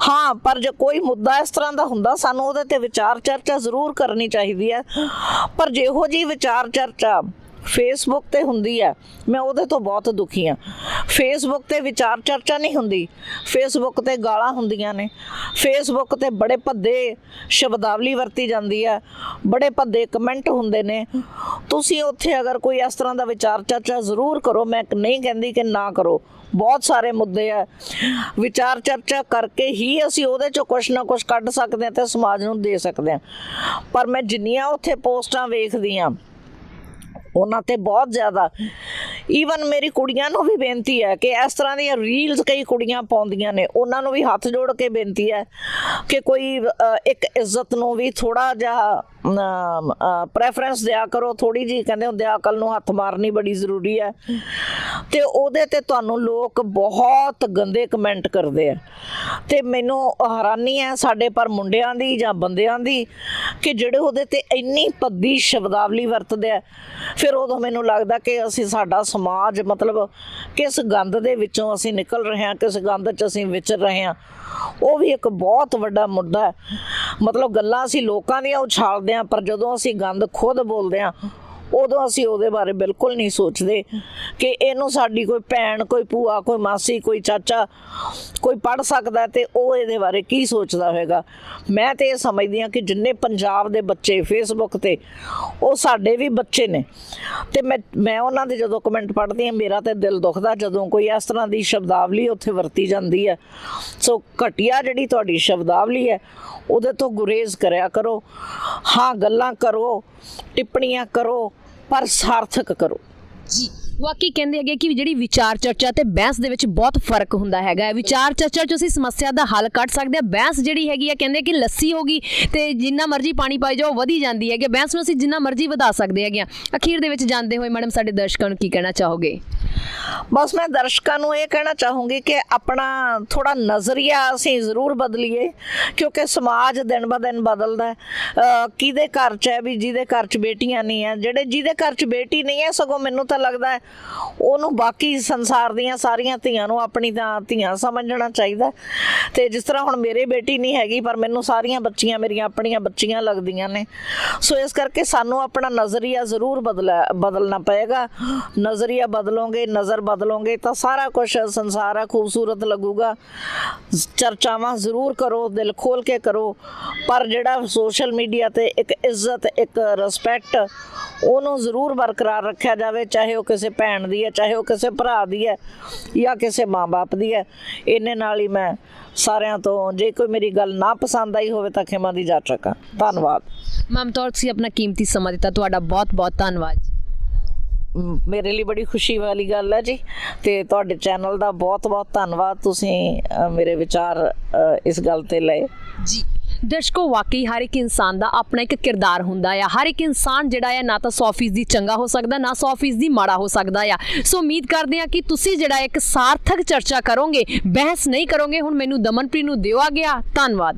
ਹਾਂ, ਪਰ ਜੇ ਕੋਈ ਮੁੱਦਾ ਇਸ ਤਰ੍ਹਾਂ ਦਾ ਹੁੰਦਾ, ਸਾਨੂੰ ਉਹਦੇ ਤੇ ਵਿਚਾਰ ਚਰਚਾ ਜ਼ਰੂਰ ਕਰਨੀ ਚਾਹੀਦੀ ਹੈ। ਪਰ ਜਿਹੋ ਜੀ ਵਿਚਾਰ ਚਰਚਾ ਫੇਸਬੁੱਕ ਤੇ ਹੁੰਦੀ ਹੈ ਮੈਂ ਉਹਦੇ ਤੋਂ ਬਹੁਤ ਦੁਖੀ ਹਾਂ ਫੇਸਬੁੱਕ ਤੇ ਵਿਚਾਰ ਚਰਚਾ ਨਹੀਂ ਹੁੰਦੀ। ਫੇਸਬੁੱਕ ਤੇ ਗਾਲਾਂ ਹੁੰਦੀਆਂ ਨੇ। ਫੇਸਬੁੱਕ ਤੇ ਬੜੇ ਭੱਦੇ ਸ਼ਬਦਾਵਲੀ ਵਰਤੀ ਜਾਂਦੀ ਹੈ ਬੜੇ ਭੱਦੇ ਕਮੈਂਟ ਹੁੰਦੇ ਨੇ। ਤੁਸੀਂ ਉੱਥੇ ਅਗਰ ਕੋਈ ਇਸ ਤਰ੍ਹਾਂ ਦਾ ਵਿਚਾਰ ਚਰਚਾ ਜ਼ਰੂਰ ਕਰੋ। ਮੈਂ ਨਹੀਂ ਕਹਿੰਦੀ ਕਿ ਨਾ ਕਰੋ। ਬਹੁਤ ਸਾਰੇ ਮੁੱਦੇ ਆ। ਵਿਚਾਰ ਚਰਚਾ ਕਰਕੇ ਹੀ ਅਸੀਂ ਉਹਦੇ ਚੋਂ ਕੁਛ ਨਾ ਕੁਛ ਕੱਢ ਸਕਦੇ ਹਾਂ ਤੇ ਸਮਾਜ ਨੂੰ ਦੇ ਸਕਦੇ ਹਾਂ। ਪਰ ਮੈਂ ਜਿੰਨੀਆਂ ਉੱਥੇ ਪੋਸਟਾਂ ਵੇਖਦੀ ਹਾਂ ਉਹਨਾਂ ਤੇ ਬਹੁਤ ਜ਼ਿਆਦਾ। ਈਵਨ ਮੇਰੀ ਕੁੜੀਆਂ ਨੂੰ ਵੀ ਬੇਨਤੀ ਹੈ ਕਿ ਇਸ ਤਰ੍ਹਾਂ ਦੀਆਂ ਰੀਲਸ ਕਈ ਕੁੜੀਆਂ ਪਾਉਂਦੀਆਂ ਨੇ ਉਹਨਾਂ ਨੂੰ ਵੀ ਹੱਥ ਜੋੜ ਕੇ ਬੇਨਤੀ ਹੈ ਕਿ ਕੋਈ ਇੱਕ ਇੱਜ਼ਤ ਨੂੰ ਵੀ ਥੋੜਾ ਜਿਹਾ ਪ੍ਰੈਫਰੈਂਸ ਦਿਆ ਕਰੋ ਥੋੜੀ ਜੀ ਕਹਿੰਦੇ ਹੁੰਦੇ ਆ, ਅਕਲ ਨੂੰ ਹੱਥ ਮਾਰਨੀ ਬੜੀ ਜ਼ਰੂਰੀ ਹੈ। ਤੇ ਉਹਦੇ ਤੇ ਤੁਹਾਨੂੰ ਲੋਕ ਬਹੁਤ ਗੰਦੇ ਕਮੈਂਟ ਕਰਦੇ ਆ। ਤੇ ਮੈਨੂੰ ਹੈਰਾਨੀ ਹੈ ਸਾਡੇ ਪਰ ਮੁੰਡਿਆਂ ਦੀ ਜਾਂ ਬੰਦਿਆਂ ਦੀ ਕਿ ਜਿਹੜੇ ਉਹਦੇ ਤੇ ਇੰਨੀ ਪੱਦੀ ਸ਼ਬਦਾਵਲੀ ਵਰਤਦੇ ਆ, ਫਿਰ ਉਦੋਂ ਮੈਨੂੰ ਲੱਗਦਾ ਕਿ ਅਸੀਂ ਸਾਡਾ ਸਮਾਜ ਮਤਲਬ ਕਿਸ ਗੰਦ ਦੇ ਵਿੱਚੋਂ ਅਸੀਂ ਨਿਕਲ ਰਹੇ ਹਾਂ, ਕਿਸ ਗੰਦ 'ਚ ਅਸੀਂ ਵਿਚਰ ਰਹੇ ਹਾਂ। ਉਹ ਵੀ ਇੱਕ ਬਹੁਤ ਵੱਡਾ ਮੁੱਦਾ ਹੈ। ਮਤਲਬ ਗੱਲਾਂ ਅਸੀਂ ਲੋਕਾਂ ਦੀਆਂ ਉਛਾਲਦੇ ਹਾਂ, ਪਰ ਜਦੋਂ ਅਸੀਂ ਗੰਦ ਖੁਦ ਬੋਲਦੇ ਹਾਂ ਉਦੋਂ ਅਸੀਂ ਉਹਦੇ ਬਾਰੇ ਬਿਲਕੁਲ ਨਹੀਂ ਸੋਚਦੇ ਕਿ ਇਹਨੂੰ ਸਾਡੀ ਕੋਈ ਭੈਣ, ਕੋਈ ਭੂਆ, ਕੋਈ ਮਾਸੀ, ਕੋਈ ਚਾਚਾ ਕੋਈ ਪੜ ਸਕਦਾ ਹੈ ਤੇ ਉਹ ਇਹਦੇ ਬਾਰੇ ਕੀ ਸੋਚਦਾ ਹੋਵੇਗਾ ਮੈਂ ਤੇ ਇਹ ਸਮਝਦੀ ਹਾਂ ਕਿ ਜਿੰਨੇ ਪੰਜਾਬ ਦੇ ਬੱਚੇ ਫੇਸਬੁੱਕ ਤੇ, ਉਹ ਸਾਡੇ ਵੀ ਬੱਚੇ ਨੇ। ਤੇ ਮੈਂ ਮੈਂ ਉਹਨਾਂ ਦੇ ਜਦੋਂ ਕਮੈਂਟ ਪੜ੍ਹਦੀ ਹਾਂ, ਮੇਰਾ ਤੇ ਦਿਲ ਦੁਖਦਾ ਜਦੋਂ ਕੋਈ ਇਸ ਤਰ੍ਹਾਂ ਦੀ ਸ਼ਬਦਾਵਲੀ ਉੱਥੇ ਵਰਤੀ ਜਾਂਦੀ ਹੈ। ਸੋ ਘਟੀਆ ਜਿਹੜੀ ਤੁਹਾਡੀ ਸ਼ਬਦਾਵਲੀ ਹੈ, ਉਹਦੇ ਤੋਂ ਗੁਰੇਜ਼ ਕਰਿਆ ਕਰੋ। ਹਾਂ, ਗੱਲਾਂ ਕਰੋ, ਟਿੱਪਣੀਆਂ ਕਰੋ ਪਰ ਸਾਰਥਕ ਕਰੋ। ਜੀ। ਵਾਕਈ ਕਹਿੰਦੇ ਹੈਗੇ ਕਿ ਜਿਹੜੀ ਵਿਚਾਰ ਚਰਚਾ ਤੇ ਬਹਿਸ ਦੇ ਵਿੱਚ ਬਹੁਤ ਫ਼ਰਕ ਹੁੰਦਾ ਹੈਗਾ ਵਿਚਾਰ ਚਰਚਾ 'ਚ ਅਸੀਂ ਸਮੱਸਿਆ ਦਾ ਹੱਲ ਕੱਢ ਸਕਦੇ ਹਾਂ। ਬਹਿਸ ਜਿਹੜੀ ਹੈਗੀ ਆ, ਕਹਿੰਦੇ ਕਿ ਲੱਸੀ ਹੋਗੀ ਤੇ ਜਿੰਨਾ ਮਰਜ਼ੀ ਪਾਣੀ ਪਾਈ ਜਾਓ, ਵਧੀ ਜਾਂਦੀ ਹੈ ਬਹਿਸ ਨੂੰ ਅਸੀਂ ਜਿੰਨਾ ਮਰਜ਼ੀ ਵਧਾ ਸਕਦੇ ਹੈਗੇ ਆ ਅਖੀਰ ਦੇ ਵਿੱਚ ਜਾਂਦੇ ਹੋਏ ਮੈਡਮ, ਸਾਡੇ ਦਰਸ਼ਕਾਂ ਨੂੰ ਕੀ ਕਹਿਣਾ ਚਾਹੋਗੇ? ਬਸ ਮੈਂ ਦਰਸ਼ਕਾਂ ਨੂੰ ਇਹ ਕਹਿਣਾ ਚਾਹੂੰਗੀ ਕਿ ਆਪਣਾ ਥੋੜਾ ਨਜ਼ਰੀਆ ਅਸੀਂ ਜ਼ਰੂਰ ਬਦਲੀਏ, ਕਿਉਂਕਿ ਸਮਾਜ ਦਿਨ ਬ ਦਿਨ ਬਦਲਦਾ ਹੈ। ਕਿਹਦੇ ਘਰ 'ਚ ਹੈ ਵੀ ਜਿਹਦੇ ਘਰ 'ਚ ਬੇਟੀਆਂ ਨਹੀਂ ਹੈ। ਜਿਹੜੇ ਜਿਹਦੇ ਘਰ 'ਚ ਬੇਟੀ ਨਹੀਂ ਹੈ, ਸਗੋਂ ਮੈਨੂੰ ਤਾਂ ਲੱਗਦਾ ਹੈ ਉਹਨੂੰ ਬਾਕੀ ਸੰਸਾਰ ਦੀਆਂ ਸਾਰੀਆਂ ਧੀਆਂ ਨੂੰ ਆਪਣੀ ਤਾਂ ਧੀਆਂ ਸਮਝਣਾ ਚਾਹੀਦਾ। ਤੇ ਜਿਸ ਤਰ੍ਹਾਂ ਹੁਣ ਮੇਰੇ ਬੇਟੀ ਨਹੀਂ ਹੈਗੀ, ਪਰ ਮੈਨੂੰ ਸਾਰੀਆਂ ਬੱਚੀਆਂ ਮੇਰੀਆਂ ਆਪਣੀਆਂ ਬੱਚੀਆਂ ਲੱਗਦੀਆਂ ਨੇ। ਸੋ ਇਸ ਕਰਕੇ ਸਾਨੂੰ ਆਪਣਾ ਨਜ਼ਰੀਆ ਜ਼ਰੂਰ ਬਦਲਾ, ਬਦਲਣਾ ਪਏਗਾ। ਨਜ਼ਰੀਆ ਬਦਲੋਗੇ, ਨਜ਼ਰ ਬਦਲੋਗੇ, ਤਾਂ ਸਾਰਾ ਕੁਝ ਸੰਸਾਰ ਆ, ਖੂਬਸੂਰਤ ਲੱਗੂਗਾ। ਚਰਚਾਵਾਂ ਜ਼ਰੂਰ ਕਰੋ, ਦਿਲ ਖੋਲ ਕੇ ਕਰੋ। ਪਰ ਜਿਹੜਾ ਸੋਸ਼ਲ ਮੀਡੀਆ ਤੇ ਇੱਕ ਇੱਜ਼ਤ, ਇੱਕ ਰਿਸਪੈਕਟ ਉਹਨੂੰ ਜ਼ਰੂਰ ਬਰਕਰਾਰ ਰੱਖਿਆ ਜਾਵੇ, ਚਾਹੇ ਉਹ ਕਿਸੇ ਭੈਣ ਦੀ ਹੈ ਚਾਹੇ ਉਹ ਕਿਸੇ ਭਰਾ ਦੀ ਹੈ ਜਾਂ ਕਿਸੇ ਮਾਂ-ਬਾਪ ਦੀ ਹੈ ਇਹਨੇ ਨਾਲ ਹੀ ਮੈਂ ਸਾਰਿਆਂ ਤੋਂ ਜੇ ਕੋਈ ਮੇਰੀ ਗੱਲ ਨਾ ਪਸੰਦ ਆਈ ਹੋਵੇ ਤਾਂ ਖਿਮਾ ਦੀ ਜਾਚਕ ਧੰਨਵਾਦ। ਮਮਤਾ ਔਰ ਤੁਸੀਂ ਆਪਣਾ ਕੀਮਤੀ ਸਮਾਂ ਦਿੱਤਾ ਤੁਹਾਡਾ ਬਹੁਤ ਬਹੁਤ ਧੰਨਵਾਦ ਮੇਰੇ ਲਈ ਬੜੀ ਖੁਸ਼ੀ ਵਾਲੀ ਗੱਲ ਹੈ ਜੀ ਤੇ ਤੁਹਾਡੇ ਚੈਨਲ ਦਾ ਬਹੁਤ-ਬਹੁਤ ਧੰਨਵਾਦ ਤੁਸੀਂ ਮੇਰੇ ਵਿਚਾਰ ਇਸ ਗੱਲ ਤੇ ਲਏ। ਜੀ। ਦਰਸ਼ਕੋ, ਵਾਕਈ ਹਰ ਇੱਕ ਇਨਸਾਨ ਦਾ ਆਪਣਾ ਇੱਕ ਕਿਰਦਾਰ ਹੁੰਦਾ ਆ। ਹਰ ਇੱਕ ਇਨਸਾਨ ਜਿਹੜਾ ਆ, ਨਾ ਤਾਂ 100% ਦੀ ਚੰਗਾ ਹੋ ਸਕਦਾ, ਨਾ 100% ਦੀ ਮਾੜਾ ਹੋ ਸਕਦਾ ਆ। ਸੋ ਉਮੀਦ ਕਰਦੇ ਆ ਕਿ ਤੁਸੀਂ ਜਿਹੜਾ ਇੱਕ ਸਾਰਥਕ ਚਰਚਾ ਕਰੋਗੇ, ਬਹਿਸ ਨਹੀਂ ਕਰੋਗੇ। ਹੁਣ ਮੈਨੂੰ ਦਮਨਪ੍ਰੀਤ ਨੂੰ ਦਿਓ ਆ ਗਿਆ। ਧੰਨਵਾਦ।